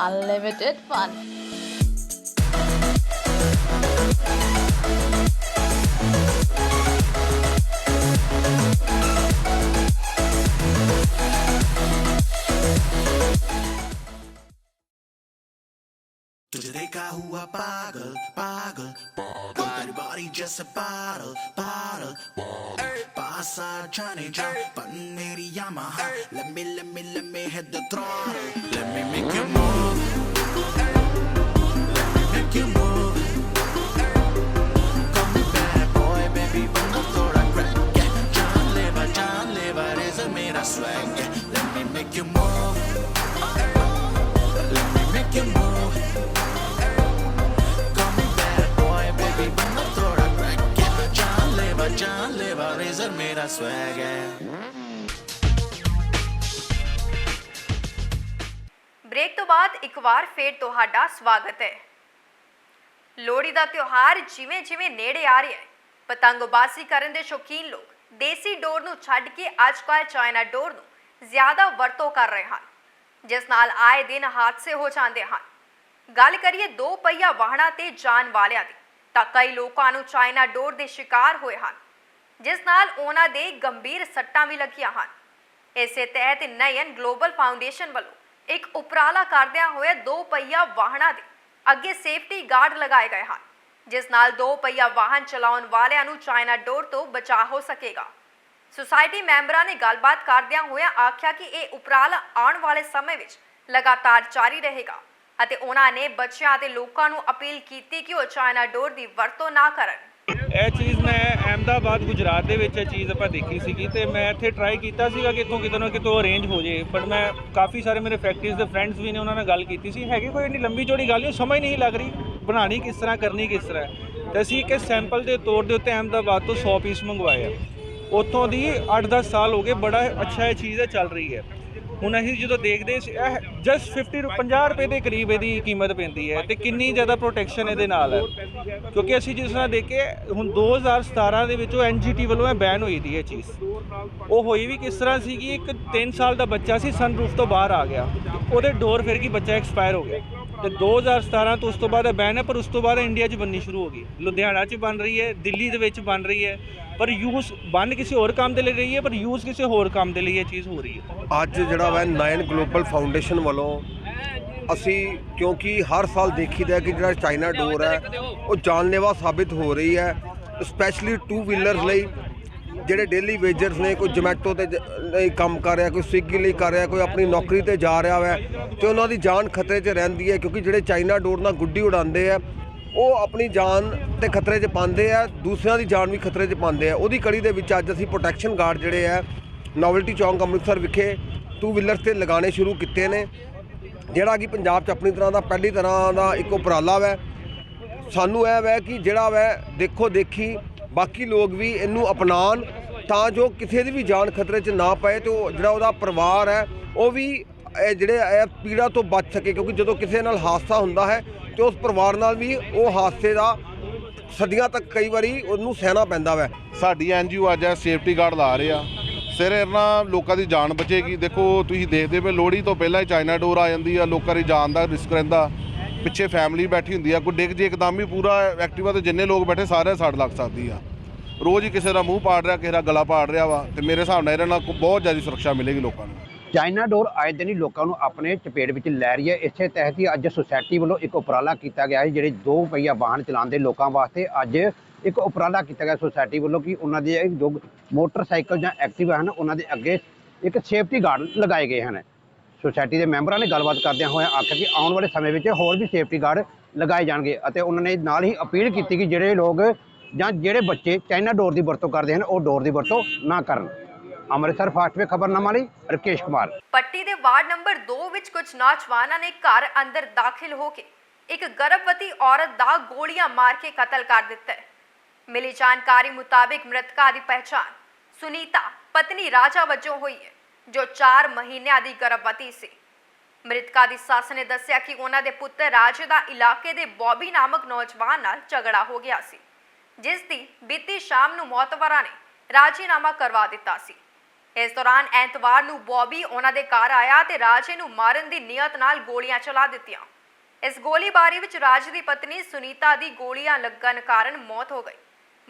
Speaker 12: unlimited fun.
Speaker 13: तुझे देखा हुआ पागल पागल तुम तेरी बॉडी जैसे पागल पागल पास आ जाने जा पन मेरी Yamaha let me let me let me hit the throttle let me make you move me make you boy baby crack yeah swag yeah let me make you move let me make you move जान ले razor मेरा swag है
Speaker 1: break ਤੋਂ ਬਾਅਦ ਇੱਕ ਵਾਰ ਫੇਰ ਤੁਹਾਡਾ ਸਵਾਗਤ ਹੈ ਲੋਹੜੀ ਦਾ ਤਿਉਹਾਰ ਜਿਵੇਂ ਜਿਵੇਂ ਨੇੜੇ ਆ ਰਿਹਾ ਹੈ ਪਤੰਗਬਾਜ਼ੀ ਕਰਨ ਦੇ ਸ਼ੌਕੀਨ ਲੋਕ ਦੇਸੀ ਡੋਰ ਨੂੰ ਛੱਡ ਕੇ ਅੱਜਕੱਲ ਚਾਈਨਾ ਡੋਰ ਨੂੰ ਜ਼ਿਆਦਾ ਵਰਤੋਂ ਕਰ ਰਹੇ ਹਨ ਜਿਸ ਨਾਲ ਆਏ ਦਿਨ ਹਾਦਸੇ ਹੋ ਜਾਂਦੇ ਹਨ ਗੱਲ ਕਰੀਏ ਦੋ ਪਹੀਆ ਵਾਹਨਾਂ ਤੇ ਜਾਣ ਵਾਲਿਆਂ ਦੀ ਤਾਂ ਕਈ ਲੋਕਾਂ ਨੂੰ ਚਾਈਨਾ ਡੋਰ ਦੇ ਸ਼ਿਕਾਰ ਹੋਏ ਹਨ, ਜਿਸ ਨਾਲ ਉਹਨਾਂ ਦੇ ਗੰਭੀਰ ਸੱਟਾਂ ਵੀ ਲੱਗੀਆਂ ਹਨ। ਇਸੇ ਤਹਿਤ ਨਯਨ ਗਲੋਬਲ ਫਾਊਂਡੇਸ਼ਨ ਵੱਲੋਂ ਇੱਕ ਉਪਰਾਲਾ ਕਰਦਿਆਂ ਹੋਏ ਦੋ ਪਹੀਆ ਵਾਹਨਾਂ ਦੇ ਅੱਗੇ ਸੇਫਟੀ ਗਾਰਡ ਲਗਾਏ ਗਏ ਹਨ, ਜਿਸ ਨਾਲ ਦੋ ਪਹੀਆ ਵਾਹਨ ਚਲਾਉਣ ਵਾਲਿਆਂ ਨੂੰ ਚਾਈਨਾ ਡੋਰ ਤੋਂ ਬਚਾਅ ਹੋ ਸਕੇਗਾ। ਸੁਸਾਇਟੀ ਮੈਂਬਰਾਂ ਨੇ ਗੱਲਬਾਤ ਕਰਦਿਆਂ ਹੋਇਆ ਆਖਿਆ ਕਿ ਇਹ ਉਪਰਾਲਾ ਆਉਣ ਵਾਲੇ ਸਮੇਂ ਵਿੱਚ ਲਗਾਤਾਰ ਜਾਰੀ ਰਹੇਗਾ। ਅਤੇ ਉਹਨਾਂ ਨੇ ਬੱਚਿਆਂ ਅਤੇ ਲੋਕਾਂ ਨੂੰ ਅਪੀਲ ਕੀਤੀ ਕਿ ਉਹ ਚਾਈਨਾ ਡੋਰ ਦੀ ਵਰਤੋਂ ਨਾ ਕਰਨ।
Speaker 5: ਇਹ ਚੀਜ਼ ਮੈਂ ਅਹਿਮਦਾਬਾਦ, ਗੁਜਰਾਤ ਦੇ ਵਿੱਚ ਇਹ ਚੀਜ਼ ਆਪਾਂ ਦੇਖੀ ਸੀਗੀ ਤੇ ਮੈਂ ਇੱਥੇ ਟਰਾਈ ਕੀਤਾ ਸੀਗਾ ਕਿ ਇੱਥੋਂ ਕਿਤੋਂ ਨਾ ਕਿਤੋਂ ਅਰੇਂਜ ਹੋ ਜੇ ਬਟ ਮੈਂ ਕਾਫੀ ਸਾਰੇ ਮੇਰੇ ਫੈਕਟਰੀਜ਼ ਦੇ ਫਰੈਂਡਸ ਵੀ ਨੇ ਉਹਨਾਂ ਨਾਲ ਗੱਲ ਕੀਤੀ ਸੀ। ਹੈਗੀ ਕੋਈ ਇੰਨੀ ਲੰਬੀ ਚੌੜੀ ਗੱਲ ਨਹੀਂ ਸਮਝ ਨਹੀਂ ਲੱਗ ਰਹੀ ਬਣਾਣੀ ਕਿਸ ਤਰ੍ਹਾਂ, ਕਰਨੀ ਕਿਸ ਤਰ੍ਹਾਂ। ਤੇ ਅਸੀਂ ਇੱਕ ਸੈਂਪਲ ਦੇ ਤੌਰ ਦੇ ਉੱਤੇ ਅਹਿਮਦਾਬਾਦ ਤੋਂ 100 ਪੀਸ ਮੰਗਵਾਏ ਆ। ਉੱਥੋਂ ਦੀ 8-10 ਸਾਲ ਹੋ ਗਏ, ਬੜਾ ਅੱਛਾ ਇਹ ਚੀਜ਼ ਹੈ ਚੱਲ ਰਹੀ ਹੈ। ਹੁਣ ਅਸੀਂ ਜਦੋਂ ਦੇਖਦੇ ਸੀ, ਇਹ ਜਸਟ 50 ਰੁ- 50 ਰੁਪਏ ਦੇ ਕਰੀਬ ਇਹਦੀ ਕੀਮਤ ਪੈਂਦੀ ਹੈ ਤੇ ਕਿੰਨੀ ਜ਼ਿਆਦਾ ਪ੍ਰੋਟੈਕਸ਼ਨ ਇਹਦੇ ਨਾਲ ਹੈ। ਕਿਉਂਕਿ ਅਸੀਂ ਜਿਸ ਤਰ੍ਹਾਂ ਦੇਖੇ ਹੁਣ 2017 ਦੇ ਵਿੱਚ ਉਹ ਐਨਜੀਟੀ ਵੱਲੋਂ ਇਹ ਬੈਨ ਹੋਈ ਦੀ ਇਹ ਚੀਜ਼। ਉਹ ਹੋਈ ਵੀ ਕਿਸ ਤਰ੍ਹਾਂ ਸੀ ਕਿ ਇੱਕ 3 ਸਾਲ ਦਾ ਬੱਚਾ ਸੀ ਸਨਰੂਫ ਤੋਂ ਬਾਹਰ ਆ ਗਿਆ। ਉਹਦੇ ਡੋਰ ਫਿਰ ਕੀ ਬੱਚਾ ਐਕਸਪਾਇਰ ਹੋ ਗਿਆ। ਤੇ 2017 ਤੋਂ ਉਸ ਤੋਂ ਬਾਅਦ ਇਹ ਬੈਨ ਹੈ, ਪਰ ਉਸ ਤੋਂ ਬਾਅਦ ਇੰਡੀਆ 'ਚ ਬੰਨੀ ਸ਼ੁਰੂ ਹੋ ਗਈ। ਲੁਧਿਆਣਾ 'ਚ ਬਣ ਰਹੀ ਹੈ, ਦਿੱਲੀ ਦੇ ਵਿੱਚ ਬਣ ਰਹੀ ਹੈ। ਪਰ ਯੂਜ਼ ਬੰਨ ਕਿਸੇ ਹੋਰ ਕੰਮ ਦੇ ਲਈ ਰਹੀ ਹੈ, ਪਰ ਯੂਜ਼ ਕਿਸੇ ਹੋਰ ਕੰਮ ਦੇ ਲਈ ਇਹ ਚੀਜ਼ ਹੋ ਰਹੀ ਹੈ?
Speaker 14: ਅੱਜ ਜਿਹੜਾ ਵਾ ਨਾਇਨ ਗਲੋਬਲ ਫਾਊਂਡੇਸ਼ਨ ਵੱਲੋਂ ਅਸੀਂ ਕਿਉਂਕਿ ਹਰ ਸਾਲ ਦੇਖੀਦਾ ਕਿ ਜਿਹੜਾ ਚਾਈਨਾ ਡੋਰ ਹੈ, ਉਹ ਜਾਨਲੇਵਾ ਸਾਬਿਤ ਹੋ ਰਹੀ ਹੈ ਸਪੈਸ਼ਲੀ ਟੂ ਵੀਲਰਸ ਲਈ, ਜਿਹੜੇ ਡੇਲੀ ਵੇਜਰਸ ਨੇ, ਕੋਈ ਜਮੈਟੋ ਤੇ ਲਈ ਕੰਮ ਕਰ ਰਿਹਾ, ਕੋਈ ਸਵਿਗੀ ਲਈ ਕਰ ਰਿਹਾ, ਕੋਈ ਆਪਣੀ ਨੌਕਰੀ ਤੇ ਜਾ ਰਿਹਾ ਹੈ ਤੇ ਉਹਨਾਂ ਦੀ ਜਾਨ ਖਤਰੇ 'ਚ ਰਹਿੰਦੀ ਹੈ, ਕਿਉਂਕਿ ਜਿਹੜੇ ਚਾਈਨਾ ਡੋਰ ਨਾਲ ਗੁੱਡੀ ਉਡਾਉਂਦੇ ਆ ਉਹ ਆਪਣੀ ਜਾਨ ਤੇ ਖਤਰੇ 'ਚ ਪਾਉਂਦੇ ਆ, ਦੂਸਰਿਆਂ ਦੀ ਜਾਨ ਵੀ ਖਤਰੇ 'ਚ ਪਾਉਂਦੇ ਆ। ਉਹਦੀ ਕੜੀ ਦੇ ਵਿੱਚ ਅੱਜ ਅਸੀਂ ਪ੍ਰੋਟੈਕਸ਼ਨ ਗਾਰਡ ਜਿਹੜੇ ਆ ਨੋਵਲਟੀ ਚੌਂਕ ਅੰਮ੍ਰਿਤਸਰ ਵਿਖੇ ਟੂ ਵੀਲਰਸ ਤੇ ਲਗਾਉਣੇ ਸ਼ੁਰੂ ਕੀਤੇ ਨੇ, ਜਿਹੜਾ ਕਿ ਪੰਜਾਬ 'ਚ ਆਪਣੀ ਤਰ੍ਹਾਂ ਦਾ ਪਹਿਲੀ ਤਰ੍ਹਾਂ ਦਾ ਇੱਕ ਉਪਰਾਲਾ ਵੈ। ਸਾਨੂੰ ਇਹ ਵੈ ਕਿ ਜਿਹੜਾ ਵੈ, ਦੇਖੋ ਦੇਖੀ, ਬਾਕੀ ਲੋਕ ਵੀ ਇਹਨੂੰ ਅਪਣਾਉਣ ਤਾਂ ਜੋ ਕਿਸੇ ਦੀ ਵੀ ਜਾਨ ਖਤਰੇ 'ਚ ਨਾ ਪਏ ਤੇ ਉਹ ਜਿਹੜਾ ਉਹਦਾ ਪਰਿਵਾਰ ਹੈ, ਉਹ ਵੀ ਇਹ ਜਿਹੜੇ ਇਹ ਪੀੜਾ ਤੋਂ ਬਚ ਸਕੇ, ਕਿਉਂਕਿ ਜਦੋਂ ਕਿਸੇ ਨਾਲ ਹਾਦਸਾ ਹੁੰਦਾ ਹੈ ਤੇ ਉਸ ਪਰਿਵਾਰ ਨਾਲ ਵੀ ਉਹ ਹਾਦਸੇ ਦਾ ਸਦੀਆਂ ਤੱਕ ਕਈ ਵਾਰੀ ਉਹਨੂੰ ਸਹਿਣਾ ਪੈਂਦਾ ਵੈ।
Speaker 15: ਸਾਡੀ ਐਨਜੀਓ ਅੱਜ ਇਹ ਸੇਫਟੀ ਗਾਰਡ ਲਾ ਰਹੇ ਆ। ਸਿਰ ਇਹਨਾਂ ਲੋਕਾਂ ਦੀ ਜਾਨ ਬਚੇਗੀ। ਦੇਖੋ, ਤੁਸੀਂ ਦੇਖਦੇ ਪਏ, ਲੋਹੜੀ ਤੋਂ ਪਹਿਲਾਂ ਹੀ ਚਾਈਨਾ ਡੋਰ ਆ ਜਾਂਦੀ ਆ, ਲੋਕਾਂ ਦੀ ਜਾਨ ਦਾ ਰਿਸਕ ਰਹਿੰਦਾ। ਪਿੱਛੇ ਫੈਮਿਲੀ ਬੈਠੀ ਹੁੰਦੀ ਆ, ਕੋਈ ਡਿੱਗ ਜੇ ਇੱਕਦਮ ਹੀ ਪੂਰਾ ਐਕਟਿਵਾ ਤੇ ਜਿੰਨੇ ਲੋਕ ਬੈਠੇ ਸਾਰੇ ਸੜ ਲੱਗ ਸਕਦੀ ਆ। ਰੋਜ਼ ਹੀ ਕਿਸੇ ਦਾ ਮੂੰਹ ਪਾੜ ਰਿਹਾ, ਕਿਸੇ ਦਾ ਗਲਾ ਪਾੜ ਰਿਹਾ ਵਾ ਤੇ ਮੇਰੇ ਹਿਸਾਬ ਨਾਲ ਇਹਨਾਂ ਨਾਲ ਬਹੁਤ ਜ਼ਿਆਦਾ ਸੁਰੱਖਿਆ ਮਿਲੇਗੀ ਲੋਕਾਂ ਨੂੰ।
Speaker 10: ਚਾਈਨਾ ਡੋਰ ਆਏ ਦਿਨ ਹੀ ਲੋਕਾਂ ਨੂੰ ਆਪਣੇ ਚਪੇਟ ਵਿੱਚ ਲੈ ਰਹੀ ਹੈ। ਇਸੇ ਤਹਿਤ ਹੀ ਅੱਜ ਸੁਸਾਇਟੀ ਵੱਲੋਂ ਇੱਕ ਉਪਰਾਲਾ ਕੀਤਾ ਗਿਆ ਹੈ ਜਿਹੜੇ ਦੋ ਪਹੀਆ ਵਾਹਨ ਚਲਾਉਂਦੇ ਲੋਕਾਂ ਵਾਸਤੇ ਅੱਜ ਇੱਕ ਉਪਰਾਲਾ ਕੀਤਾ ਗਿਆ ਸੁਸਾਇਟੀ ਵੱਲੋਂ ਕਿ ਉਹਨਾਂ ਦੇ ਜੋ ਮੋਟਰਸਾਈਕਲ ਜਾਂ ਐਕਟਿਵਾ ਹਨ, ਉਹਨਾਂ ਦੇ ਅੱਗੇ ਇੱਕ ਸੇਫਟੀ ਗਾਰਡ ਲਗਾਏ ਗਏ ਹਨ। ਸੁਸਾਇਟੀ ਦੇ ਮੈਂਬਰਾਂ ਨੇ ਗੱਲਬਾਤ ਕਰਦਿਆਂ ਹੋਇਆ ਆਖਿਆ ਕਿ ਆਉਣ ਵਾਲੇ ਸਮੇਂ ਵਿੱਚ ਹੋਰ ਵੀ ਸੇਫਟੀ ਗਾਰਡ ਲਗਾਏ ਜਾਣਗੇ ਅਤੇ ਉਹਨਾਂ ਨੇ ਨਾਲ ਹੀ ਅਪੀਲ ਕੀਤੀ ਕਿ ਜਿਹੜੇ ਲੋਕ ਜਾਂ ਜਿਹੜੇ ਬੱਚੇ ਚਾਈਨਾ ਡੋਰ ਦੀ ਵਰਤੋਂ ਕਰਦੇ ਹਨ, ਉਹ ਡੋਰ ਦੀ ਵਰਤੋਂ ਨਾ ਕਰਨ। ਅੰਮ੍ਰਿਤਸਰ ਫਾਸਟ ਖਬਰਨਾਮਾ ਲਈ ਰਕੇਸ਼ ਕੁਮਾਰ।
Speaker 1: ਪੱਟੀ ਦੇ ਵਾਰਡ ਨੰਬਰ 2 ਵਿੱਚ ਕੁਝ ਨੌਜਵਾਨਾਂ ਨੇ ਘਰ ਅੰਦਰ ਦਾਖਲ ਹੋ ਕੇ ਇੱਕ ਗਰਭਵਤੀ ਔਰਤ ਦਾ ਗੋਲੀਆਂ ਮਾਰ ਕੇ ਕਤਲ ਕਰ ਦਿੱਤਾ ਹੈ। ਮਿਲੀ ਜਾਣਕਾਰੀ ਮੁਤਾਬਿਕ ਮ੍ਰਿਤਕਾ ਦੀ ਪਹਿਚਾਣ ਸੁਨੀਤਾ, ਪਤਨੀ ਰਾਜਾ ਵਜੋਂ ਹੋਈ ਹੈ, ਜੋ 4 ਮਹੀਨਿਆਂ ਦੀ ਗਰਭਵਤੀ ਸੀ। ਮ੍ਰਿਤਕਾ ਦੀ ਸੱਸ ਨੇ ਦੱਸਿਆ ਕਿ ਉਹਨਾਂ ਦੇ ਪੁੱਤਰ ਰਾਜੇ ਦਾ ਇਲਾਕੇ ਦੇ ਬੌਬੀ ਨਾਮਕ ਨੌਜਵਾਨ ਨਾਲ ਝਗੜਾ ਹੋ ਗਿਆ ਸੀ, ਜਿਸ ਦੀ ਬੀਤੀ ਸ਼ਾਮ ਨੂੰ ਮੌਤਵਰਾਂ ਨੇ ਰਾਜੀਨਾਮਾ ਕਰਵਾ ਦਿੱਤਾ ਸੀ। ਇਸ ਦੌਰਾਨ ਐਤਵਾਰ ਨੂੰ ਬੌਬੀ ਉਹਨਾਂ ਦੇ ਘਰ ਆਇਆ ਤੇ ਰਾਜੇ ਨੂੰ ਮਾਰਨ ਦੀ ਨੀਅਤ ਨਾਲ ਗੋਲੀਆਂ ਚਲਾ ਦਿੱਤੀਆਂ। ਇਸ ਗੋਲੀਬਾਰੀ ਵਿੱਚ ਰਾਜ ਦੀ ਪਤਨੀ ਸੁਨੀਤਾ ਦੀ ਗੋਲੀਆਂ ਲੱਗਣ ਕਾਰਨ ਮੌਤ ਹੋ ਗਈ।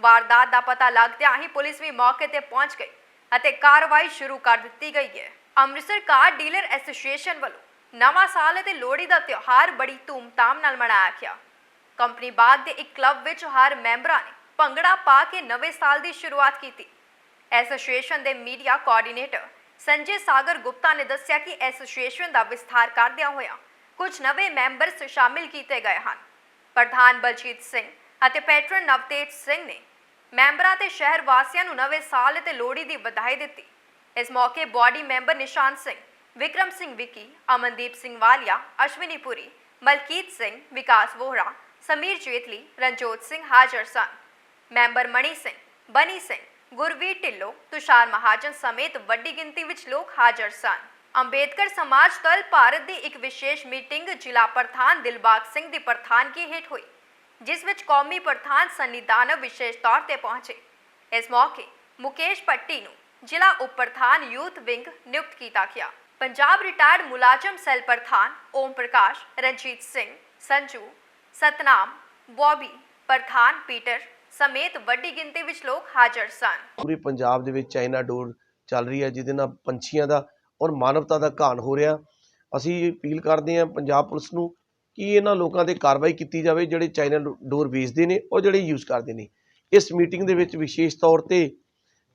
Speaker 1: ਵਾਰਦਾਤ ਦਾ ਪਤਾ ਲੱਗਦਿਆਂ ਹੀ ਪੁਲਿਸ ਵੀ ਮੌਕੇ ਤੇ ਪਹੁੰਚ ਗਈ ਅਤੇ ਕਾਰਵਾਈ ਸ਼ੁਰੂ ਕਰ ਦਿੱਤੀ ਗਈ ਹੈ। ਅੰਮ੍ਰਿਤਸਰ ਕਾਰ ਡੀਲਰ ਐਸੋਸੀਏਸ਼ਨ ਵੱਲੋਂ ਨਵਾਂ ਸਾਲ ਅਤੇ ਲੋਹੜੀ ਦਾ ਤਿਉਹਾਰ ਬੜੀ ਧੂਮਧਾਮ ਨਾਲ ਮਨਾਇਆ ਗਿਆ। ਕੰਪਨੀ ਬਾਗ ਦੇ ਇੱਕ ਕਲੱਬ ਵਿੱਚ ਹਰ ਮੈਂਬਰਾਂ ਨੇ ਭੰਗੜਾ ਪਾ ਕੇ ਨਵੇਂ ਸਾਲ ਦੀ ਸ਼ੁਰੂਆਤ ਕੀਤੀ। ਐਸੋਸੀਏਸ਼ਨ ਦੇ ਮੀਡੀਆ ਕੋਆਰਡੀਨੇਟਰ ਸੰਜੇ ਸਾਗਰ ਗੁਪਤਾ ਨੇ ਦੱਸਿਆ ਕਿ ਐਸੋਸੀਏਸ਼ਨ ਦਾ ਵਿਸਥਾਰ ਕਰਦਿਆਂ ਹੋਇਆ ਕੁਝ ਨਵੇਂ ਮੈਂਬਰਸ ਸ਼ਾਮਿਲ ਕੀਤੇ ਗਏ ਹਨ। ਪ੍ਰਧਾਨ ਬਲਜੀਤ ਸਿੰਘ ਅਤੇ ਪੈਟਰਨ ਨਵਤੇਜ ਸਿੰਘ ਨੇ ਮੈਂਬਰਾਂ ਤੇ ਸ਼ਹਿਰ ਵਾਸੀਆਂ ਨੂੰ ਨਵੇਂ ਸਾਲ ਅਤੇ ਲੋਹੜੀ ਦੀ ਵਧਾਈ ਦਿੱਤੀ। ਇਸ ਮੌਕੇ ਬਾਡੀ ਮੈਂਬਰ ਨਿਸ਼ਾਨ ਸਿੰਘ, ਵਿਕਰਮ ਸਿੰਘ ਵਿੱਕੀ, ਅਮਨਦੀਪ ਸਿੰਘ ਵਾਲੀਆ, ਅਸ਼ਵਨੀ ਪੁਰੀ, ਮਲਕੀਤ ਸਿੰਘ, ਵਿਕਾਸ ਵੋਹਰਾ, ਸਮੀਰ ਜੇਤਲੀ, ਰਣਜੋਤ ਸਿੰਘ ਹਾਜ਼ਰ ਸਨ। ਮੈਂਬਰ ਮਣੀ ਸਿੰਘ, ਬਨੀ ਸਿੰਘ ਗੁਰਵੀਰ ਢਿੱਲੋਂ, ਤੁਸ਼ਾਰ ਮਹਾਜਨ ਸਮੇਤ ਵੱਡੀ ਗਿਣਤੀ ਵਿੱਚ ਲੋਕ ਹਾਜ਼ਰ ਸਨ। ਅੰਬੇਦਕਰ ਸਮਾਜ ਦਲ ਭਾਰਤ ਦੀ ਇੱਕ ਵਿਸ਼ੇਸ਼ ਮੀਟਿੰਗ ਜ਼ਿਲ੍ਹਾ ਪ੍ਰਧਾਨ ਦਿਲਬਾਗ ਸਿੰਘ ਦੀ ਪ੍ਰਧਾਨਗੀ ਹੇਠ ਹੋਈ, ਜਿਸ ਵਿੱਚ ਕੌਮੀ ਪ੍ਰਧਾਨ ਸੰਨੀ ਵਿਸ਼ੇਸ਼ ਤੌਰ ਤੇ ਪਹੁੰਚੇ। ਇਸ ਮੌਕੇ ਮੁਕੇਸ਼ ਪੱਟੀ ਨੂੰ ਜ਼ਿਲ੍ਹਾ ਉਪ ਪ੍ਰਧਾਨ ਯੂਥ ਵਿੰਗ ਨਿਯੁਕਤ ਕੀਤਾ ਗਿਆ। ਪੰਜਾਬ ਰਿਟਾਇਰਡ ਮੁਲਾਜ਼ਮ ਸੈਲ ਪ੍ਰਧਾਨ ਓਮ ਪ੍ਰਕਾਸ਼, ਰਣਜੀਤ ਸਿੰਘ, ਸੰਜੂ, ਸਤਨਾਮ, ਬੌਬੀ, ਪ੍ਰਧਾਨ ਪੀਟਰ ਸਮੇਤ ਵੱਡੀ ਗਿਣਤੀ ਵਿੱਚ ਲੋਕ ਹਾਜ਼ਰ ਸਨ।
Speaker 16: ਪੂਰੇ ਪੰਜਾਬ ਦੇ ਵਿੱਚ ਚਾਈਨਾ ਡੋਰ ਚੱਲ ਰਹੀ ਹੈ, ਜਿਹਦੇ ਨਾਲ ਪੰਛੀਆਂ ਦਾ ਔਰ ਮਾਨਵਤਾ ਦਾ ਘਾਣ ਹੋ ਰਿਹਾ। ਅਸੀਂ ਅਪੀਲ ਕਰਦੇ ਹਾਂ ਪੰਜਾਬ ਪੁਲਿਸ ਨੂੰ ਕਿ ਇਹਨਾਂ ਲੋਕਾਂ ਤੇ ਕਾਰਵਾਈ ਕੀਤੀ ਜਾਵੇ, ਜਿਹੜੇ ਚਾਈਨਾ ਡੋਰ ਵੇਚਦੇ ਨੇ ਔਰ ਜਿਹੜੇ ਯੂਜ਼ ਕਰਦੇ ਨੇ। ਇਸ ਮੀਟਿੰਗ ਦੇ ਵਿੱਚ ਵਿਸ਼ੇਸ਼ ਤੌਰ ਤੇ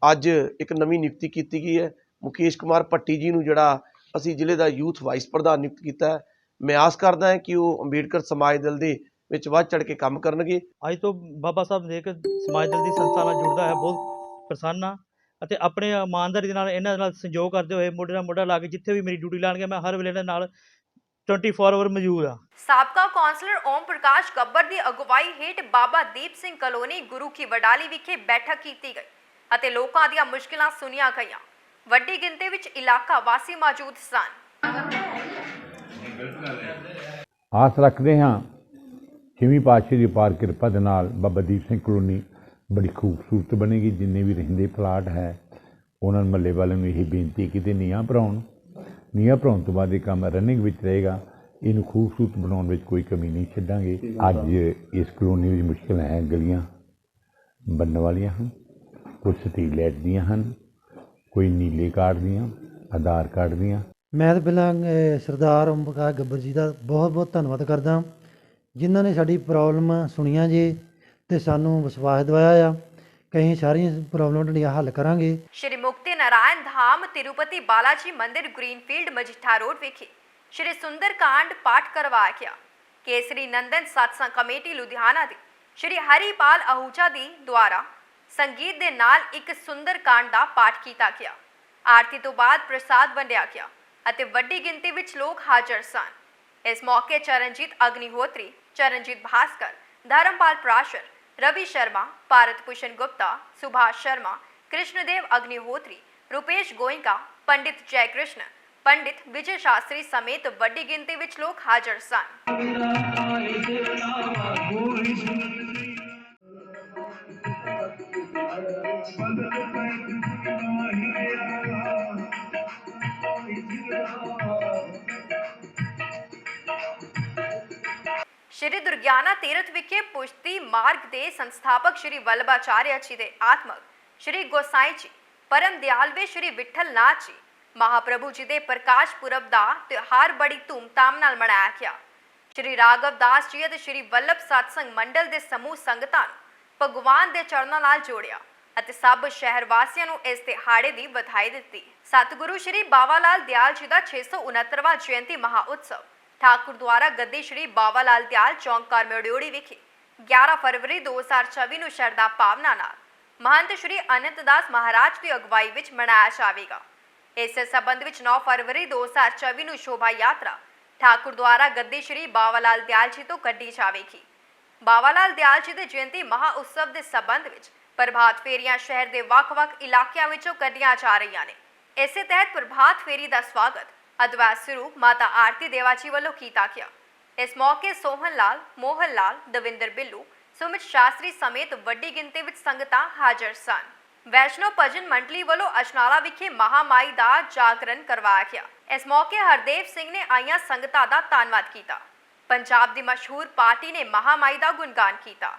Speaker 16: ਅੱਜ ਇੱਕ ਨਵੀਂ ਨਿਯੁਕਤੀ ਕੀਤੀ ਗਈ ਹੈ। ਮੁਕੇਸ਼ ਕੁਮਾਰ ਭੱਟੀ ਜੀ ਨੂੰ ਜਿਹੜਾ ਅਸੀਂ ਜ਼ਿਲ੍ਹੇ ਦਾ ਯੂਥ ਵਾਈਸ ਪ੍ਰਧਾਨ ਨਿਯੁਕਤ ਕੀਤਾ ਹੈ। ਮੈਂ ਆਸ ਕਰਦਾ ਹਾਂ ਕਿ ਉਹ ਅੰਬੇਡਕਰ ਸਮਾਜ ਦਲ ਦੇ ਵਿੱਚ ਵੱਧ ਚੜ ਕੇ ਕੰਮ ਕਰਨਗੇ।
Speaker 17: ਅੱਜ ਤੋਂ ਬਾਬਾ ਸਾਹਿਬ ਦੇ ਇੱਕ ਸਮਾਜ ਦਲ ਦੀ ਸੰਸਥਾ ਨਾਲ ਜੁੜਦਾ ਹੈ ਬਹੁਤ ਪ੍ਰਸੰਨ ਹਾਂ ਅਤੇ ਆਪਣੇ ਇਮਾਨਦਾਰੀ ਦੇ ਨਾਲ ਇਹਨਾਂ ਨਾਲ ਸੰਯੋਗ ਕਰਦੇ ਹੋਏ ਮੋਢੇ ਨਾਲ ਮੋਢਾ ਲਾ ਕੇ ਜਿੱਥੇ ਵੀ ਮੇਰੀ ਡਿਊਟੀ ਲਾਣਗੇ ਮੈਂ ਹਰ ਵੇਲੇ ਇਹਨਾਂ ਨਾਲ 24 ਆਵਰ ਮੌਜੂਦ ਹਾਂ
Speaker 1: ਸਾਬਕਾ ਕੌਂਸਲਰ ਓਮ ਪ੍ਰਕਾਸ਼ ਗੱਬਰ ਦੀ ਅਗਵਾਈ ਹੇਠ ਬਾਬਾ ਦੀਪ ਸਿੰਘ ਕਲੋਨੀ ਗੁਰੂ ਕੀ ਵਡਾਲੀ ਵਿਖੇ ਬੈਠਕ ਕੀਤੀ ਗਈ ਅਤੇ ਲੋਕਾਂ ਦੀਆਂ ਮੁਸ਼ਕਿਲਾਂ ਸੁਣੀਆਂ ਗਈਆਂ। ਵੱਡੀ ਗਿਣਤੀ ਵਿੱਚ ਇਲਾਕਾ ਵਾਸੀ ਮੌਜੂਦ ਸਨ।
Speaker 18: ਆਸ ਰੱਖਦੇ ਹਾਂ ਛੇਵੀਂ ਪਾਤਸ਼ਾਹ ਦੀ ਅਪਾਰ ਕਿਰਪਾ ਦੇ ਨਾਲ ਬਾਬਾ ਦੀਪ ਸਿੰਘ ਕਲੋਨੀ ਬੜੀ ਖੂਬਸੂਰਤ ਬਣੇਗੀ, ਜਿੰਨੇ ਵੀ ਰਹਿੰਦੇ ਪਲਾਟ ਹੈ, ਉਹਨਾਂ ਨੂੰ ਮੱਲੇ ਵਾਲਿਆਂ ਨੂੰ ਇਹ ਬੇਨਤੀ ਕਿਤੇ ਨੀਹਾਂ ਭਰਾਉਣ ਨੀਹਾਂ ਭਰਾਉਣ ਤੋਂ ਬਾਅਦ ਇਹ ਕੰਮ ਰਨਿੰਗ ਵਿੱਚ ਰਹੇਗਾ। ਇਹਨੂੰ ਖੂਬਸੂਰਤ ਬਣਾਉਣ ਵਿੱਚ ਕੋਈ ਕਮੀ ਨਹੀਂ ਛੱਡਾਂਗੇ। ਅੱਜ ਇਸ ਕਲੋਨੀ ਵਿੱਚ ਮੁਸ਼ਕਲ ਹੈ, ਗਲੀਆਂ ਬਣਨ ਵਾਲੀਆਂ ਹਨ ਕੁਝ ਸਟਰੀਟ ਲਾਈਟ ਦੀਆਂ ਹਨ, ਕੋਈ ਨੀਲੇ ਕਾਰਡ ਦੀਆਂ, ਆਧਾਰ ਕਾਰਡ ਦੀਆਂ।
Speaker 19: ਮੈਂ ਤਾਂ ਪਹਿਲਾਂ ਸਰਦਾਰ ਓਮ ਪ੍ਰਕਾਸ਼ ਗੱਬਰ ਜੀ ਦਾ ਬਹੁਤ ਬਹੁਤ ਧੰਨਵਾਦ ਕਰਦਾ। ਜਿਨ੍ਹਾਂ ਨੇ ਸਾਡੀ ਪ੍ਰੋਬਲਮ ਸੁਣੀਆਂ ਜੀ ਤੇ ਸਾਨੂੰ ਵਿਸ਼ਵਾਸ ਦਿਵਾਇਆ ਆ, ਕਿ ਸਾਰੀਆਂ ਪ੍ਰੋਬਲਮਾਂ ਤੁਹਾਡੀਆਂ ਹੱਲ ਕਰਾਂਗੇ।
Speaker 1: ਸ਼੍ਰੀ ਮੁਕਤੀ ਨਾਰਾਇਣ ਧਾਮ ਤਿਰੂਪਤੀ ਬਾਲਾਜੀ ਮੰਦਿਰ ਗ੍ਰੀਨਫੀਲਡ ਮਜੀਠਾ ਰੋਡ ਵਿਖੇ ਸ਼੍ਰੀ ਸੁੰਦਰ ਪਾਠ ਕਰਵਾਇਆ ਗਿਆ ਕੇਸਰੀ ਨੰਦਨ ਸਤਸੰਗ ਕਮੇਟੀ ਲੁਧਿਆਣਾ ਦੀ ਸ਼੍ਰੀ ਹਰੀਪਾਲ ਅਹੂਜਾ ਦੀ ਦੁਆਰਾ ਸੰਗੀਤ ਦੇ ਨਾਲ ਇੱਕ ਸੁੰਦਰ ਕਾਂਡ ਦਾ ਪਾਠ ਕੀਤਾ ਗਿਆ। ਆਰਤੀ ਤੋਂ ਬਾਅਦ ਪ੍ਰਸਾਦ ਵੰਡਿਆ ਗਿਆ ਅਤੇ ਵੱਡੀ ਗਿਣਤੀ ਵਿੱਚ ਲੋਕ ਹਾਜ਼ਰ ਸਨ। ਇਸ ਮੌਕੇ ਚਰਨਜੀਤ ਅਗਨੀਹੋਤਰੀ ਚਰਨਜੀਤ ਭਾਸਕਰ ਧਰਮਪਾਲ ਪ੍ਰਾਸ਼ਰ ਰਵੀ ਸ਼ਰਮਾ ਭਾਰਤ ਭੂਸ਼ਣ ਗੁਪਤਾ ਸੁਭਾਸ਼ ਸ਼ਰਮਾ ਕ੍ਰਿਸ਼ਨਦੇਵ ਅਗਨੀਹੋਤਰੀ ਰੂਪੇਸ਼ ਗੋਇੰਕਾ ਪੰਡਿਤ ਜੈ ਕ੍ਰਿਸ਼ਨ ਪੰਡਿਤ ਵਿਜੇ ਸ਼ਾਸਤਰੀ ਸਮੇਤ ਵੱਡੀ ਗਿਣਤੀ ਵਿੱਚ ਲੋਕ ਹਾਜ਼ਰ ਸ਼੍ਰੀ ਦੁਰਗਿਆਨਾ ਤੀਰਥ ਵਿਖੇ ਪੁਸ਼ਤੀ ਮਾਰਗ ਦੇ ਸੰਸਥਾਪਕ ਸ਼੍ਰੀ ਵੱਲਭਾਚਾਰਿਆ ਜੀ ਦੇ ਆਤਮਕ ਸ਼੍ਰੀ ਗੋਸਾਈ ਜੀ, ਪਰਮ ਦਿਆਲਵੇ ਸ਼੍ਰੀ ਵਿਠਲ ਨਾਥ ਜੀ, ਮਹਾਪ੍ਰਭੂ ਜੀ ਦੇ ਪ੍ਰਕਾਸ਼ ਪੁਰਬ ਦਾ ਤਿਉਹਾਰ ਬੜੀ ਧੂਮਧਾਮ ਨਾਲ ਮਨਾਇਆ ਗਿਆ। ਸ਼੍ਰੀ ਰਾਘਵ ਦਾਸ ਜੀ ਅਤੇ ਸ਼੍ਰੀ ਵੱਲਭ ਸਤਸੰਗ ਮੰਡਲ ਦੇ ਸਮੂਹ ਸੰਗਤਾਂ ਨੂੰ ਭਗਵਾਨ ਦੇ ਚਰਨਾਂ ਨਾਲ ਜੋੜਿਆ ਅਤੇ ਸਭ ਸ਼ਹਿਰ ਵਾਸੀਆਂ ਨੂੰ ਇਸ ਦਿਹਾੜੇ ਦੀ ਵਧਾਈ ਦਿੱਤੀ। ਸਤਿਗੁਰੂ ਸ਼੍ਰੀ ਬਾਵਾ ਲਾਲ ਦਿਆਲ ਜੀ ਦਾ 669ਵਾਂ ਜਯੰਤੀ ਮਹਾ ਉਤਸਵ ਠਾਕੁਰ ਦੁਆਰਾ ਗੱਦੀ ਸ਼੍ਰੀ ਬਾਵਾ ਲਾਲ ਦਿਆਲ ਚੌਂਕ ਕਰਮੇੜਿਓੜੀ ਵਿਖੇ 11 ਫਰਵਰੀ 2024 ਨੂੰ ਸ਼ਰਧਾ ਭਾਵਨਾ ਨਾਲ ਮਹੰਤ ਸ਼੍ਰੀ ਅਨੰਤ ਦਾਸ ਮਹਾਰਾਜ ਦੀ ਅਗਵਾਈ ਵਿੱਚ ਮਨਾਇਆ ਜਾਵੇਗਾ ਇਸ ਸਬੰਧ ਵਿੱਚ 9 ਫਰਵਰੀ 2024 ਨੂੰ ਸ਼ੋਭਾ ਯਾਤਰਾ ਠਾਕੁਰ ਦੁਆਰਾ ਗੱਦੀ ਸ਼੍ਰੀ ਬਾਵਾ ਲਾਲ ਦਿਆਲ ਜੀ ਤੋਂ ਕੱਢੀ ਜਾਵੇਗੀ ਬਾਵਾ ਲਾਲ ਦਿਆਲ ਜੀ ਦੇ ਜਯੰਤੀ ਮਹਾ ਉਤਸਵ ਦੇ ਸਬੰਧ ਵਿੱਚ ਪ੍ਰਭਾਤ ਫੇਰੀਆਂ ਸ਼ਹਿਰ ਦੇ ਵੱਖ-ਵੱਖ ਇਲਾਕਿਆਂ ਵਿੱਚੋਂ ਕੱਢੀਆਂ ਜਾ ਰਹੀਆਂ ਨੇ ਇਸੇ ਤਹਿਤ ਪ੍ਰਭਾਤ ਫੇਰੀ ਦਾ ਸਵਾਗਤ ਅਦਵੈਤ ਸਰੂਪ ਮਾਤਾ ਆਰਤੀ ਦੇਵਾ ਜੀ ਵੱਲੋਂ ਕੀਤਾ ਗਿਆ ਇਸ ਮੌਕੇ ਸੋਹਨ ਲਾਲ ਮੋਹਨ ਲਾਲ ਦਵਿੰਦਰ ਬਿੱਲੂ ਸੁਮਿਤ ਸ਼ਾਸਤਰੀ ਸਮੇਤ ਵੱਡੀ ਗਿਣਤੀ ਵਿੱਚ ਸੰਗਤਾਂ ਹਾਜ਼ਰ ਸਨ ਵੈਸ਼ਨੋ ਭਜਨ ਮੰਡਲੀ ਵੱਲੋਂ ਅਸ਼ਨਾਲਾ ਵਿਖੇ ਮਹਾਮਾਈ ਦਾ ਜਾਗਰਣ ਕਰਵਾਇਆ ਗਿਆ ਇਸ ਮੌਕੇ ਹਰਦੇਵ ਸਿੰਘ ਨੇ ਆਈਆਂ ਸੰਗਤਾਂ ਦਾ ਧੰਨਵਾਦ ਕੀਤਾ ਪੰਜਾਬ ਦੀ ਮਸ਼ਹੂਰ ਪਾਰਟੀ ਨੇ ਮਹਾਮਾਈ ਦਾ ਗੁਣਗਾਨ ਕੀਤਾ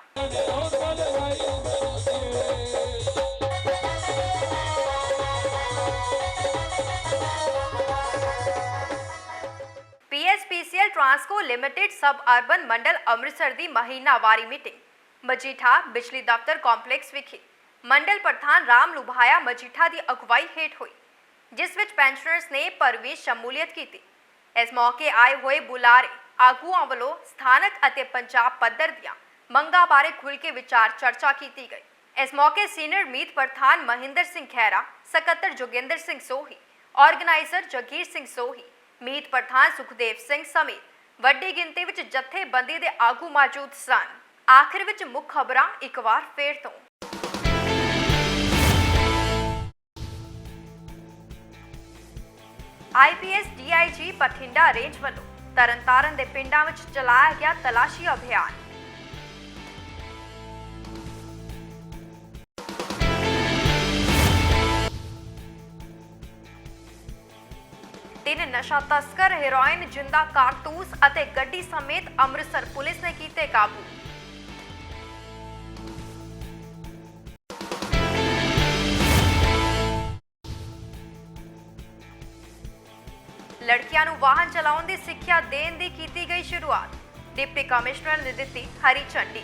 Speaker 1: ਪੀਐਸਪੀਸੀਐਲ ਲਿਮਟਿਡ ਸਬ ਅਰਬਨ ਮੰਡਲ ਅੰਮ੍ਰਿਤਸਰ ਦੀ ਮਹੀਨਾਵਾਰੀ ਮੀਟਿੰਗ। ਮਜੀਠਾ ਬਿਜਲੀ ਦਫ਼ਤਰ ਕੰਪਲੈਕਸ ਵਿਖੇ ਮੰਡਲ ਪ੍ਰਧਾਨ ਰਾਮ ਲੁਭਾਇਆ ਮਜੀਠਾ ਦੀ ਅਗਵਾਈ ਹੇਠ ਹੋਈ, ਜਿਸ ਵਿੱਚ ਪੈਨਸ਼ਨਰਸ ਨੇ ਭਰਵੀਂ ਸ਼ਮੂਲੀਅਤ ਕੀਤੀ। ਇਸ ਮੌਕੇ ਆਏ ਹੋਏ ਬੁਲਾਰੇ ਆਗੂਆਂ ਵੱਲੋਂ ਸਥਾਨਕ ਅਤੇ ਪੰਜਾਬ ਪੱਧਰ ਦੀਆਂ ਮੰਗਾਂ ਬਾਰੇ ਖੁੱਲ੍ਹ ਕੇ ਵਿਚਾਰ ਚਰਚਾ ਕੀਤੀ ਗਈ। ਇਸ ਮੌਕੇ ਸੀਨੀਅਰ ਮੀਤ ਪ੍ਰਧਾਨ ਮਹਿੰਦਰ ਸਿੰਘ ਖਹਿਰਾ, ਸਕੱਤਰ ਜੋਗਿੰਦਰ ਸਿੰਘ ਸੋਹੀ ਆਰਗੇਨਾਈਜ਼ਰ ਜਗੀਰ ਸਿੰਘ ਸੋਹੀ, ਮੀਤ ਪ੍ਰਧਾਨ ਸੁਖਦੇਵ ਸਿੰਘ ਸਮੇਤ ਵੱਡੀ ਗਿਣਤੀ ਵਿੱਚ ਜਥੇਬੰਦੀ ਦੇ ਆਗੂ ਮੌਜੂਦ ਸਨ। ਆਖਿਰ ਵਿੱਚ ਮੁੱਖ ਖਬਰਾਂ ਇੱਕ ਵਾਰ ਫੇਰ ਤੋਂ। ਆਈਪੀਐਸ ਡੀਆਈਜੀ ਬਠਿੰਡਾ ਰੇਂਜ ਵੱਲੋਂ ਤਰਨਤਾਰਨ ਦੇ ਪਿੰਡਾਂ ਵਿੱਚ ਚਲਾਇਆ ਗਿਆ ਤਲਾਸ਼ੀ ਅਭਿਆਨ। ਨਸ਼ਾ ਤਸਕਰ, ਹੈਰੋਇਨ, ਜਿੰਦਾ, ਕਾਰਤੂਸ ਅਤੇ ਗੱਡੀ ਸਮੇਤ ਅੰਮ੍ਰਿਤਸਰ ਪੁਲਿਸ ਨੇ ਕੀਤੇ ਕਾਬੂ। ਲੜਕੀਆਂ ਨੂੰ ਵਾਹਨ ਚਲਾਉਣ ਦੀ ਸਿੱਖਿਆ ਦੇਣ ਦੀ ਕੀਤੀ ਗਈ ਸ਼ੁਰੂਆਤ। ਡਿਪਟੀ ਕਮਿਸ਼ਨਰ ਨੇ ਦਿੱਤੀ ਹਰੀ ਝੰਡੀ।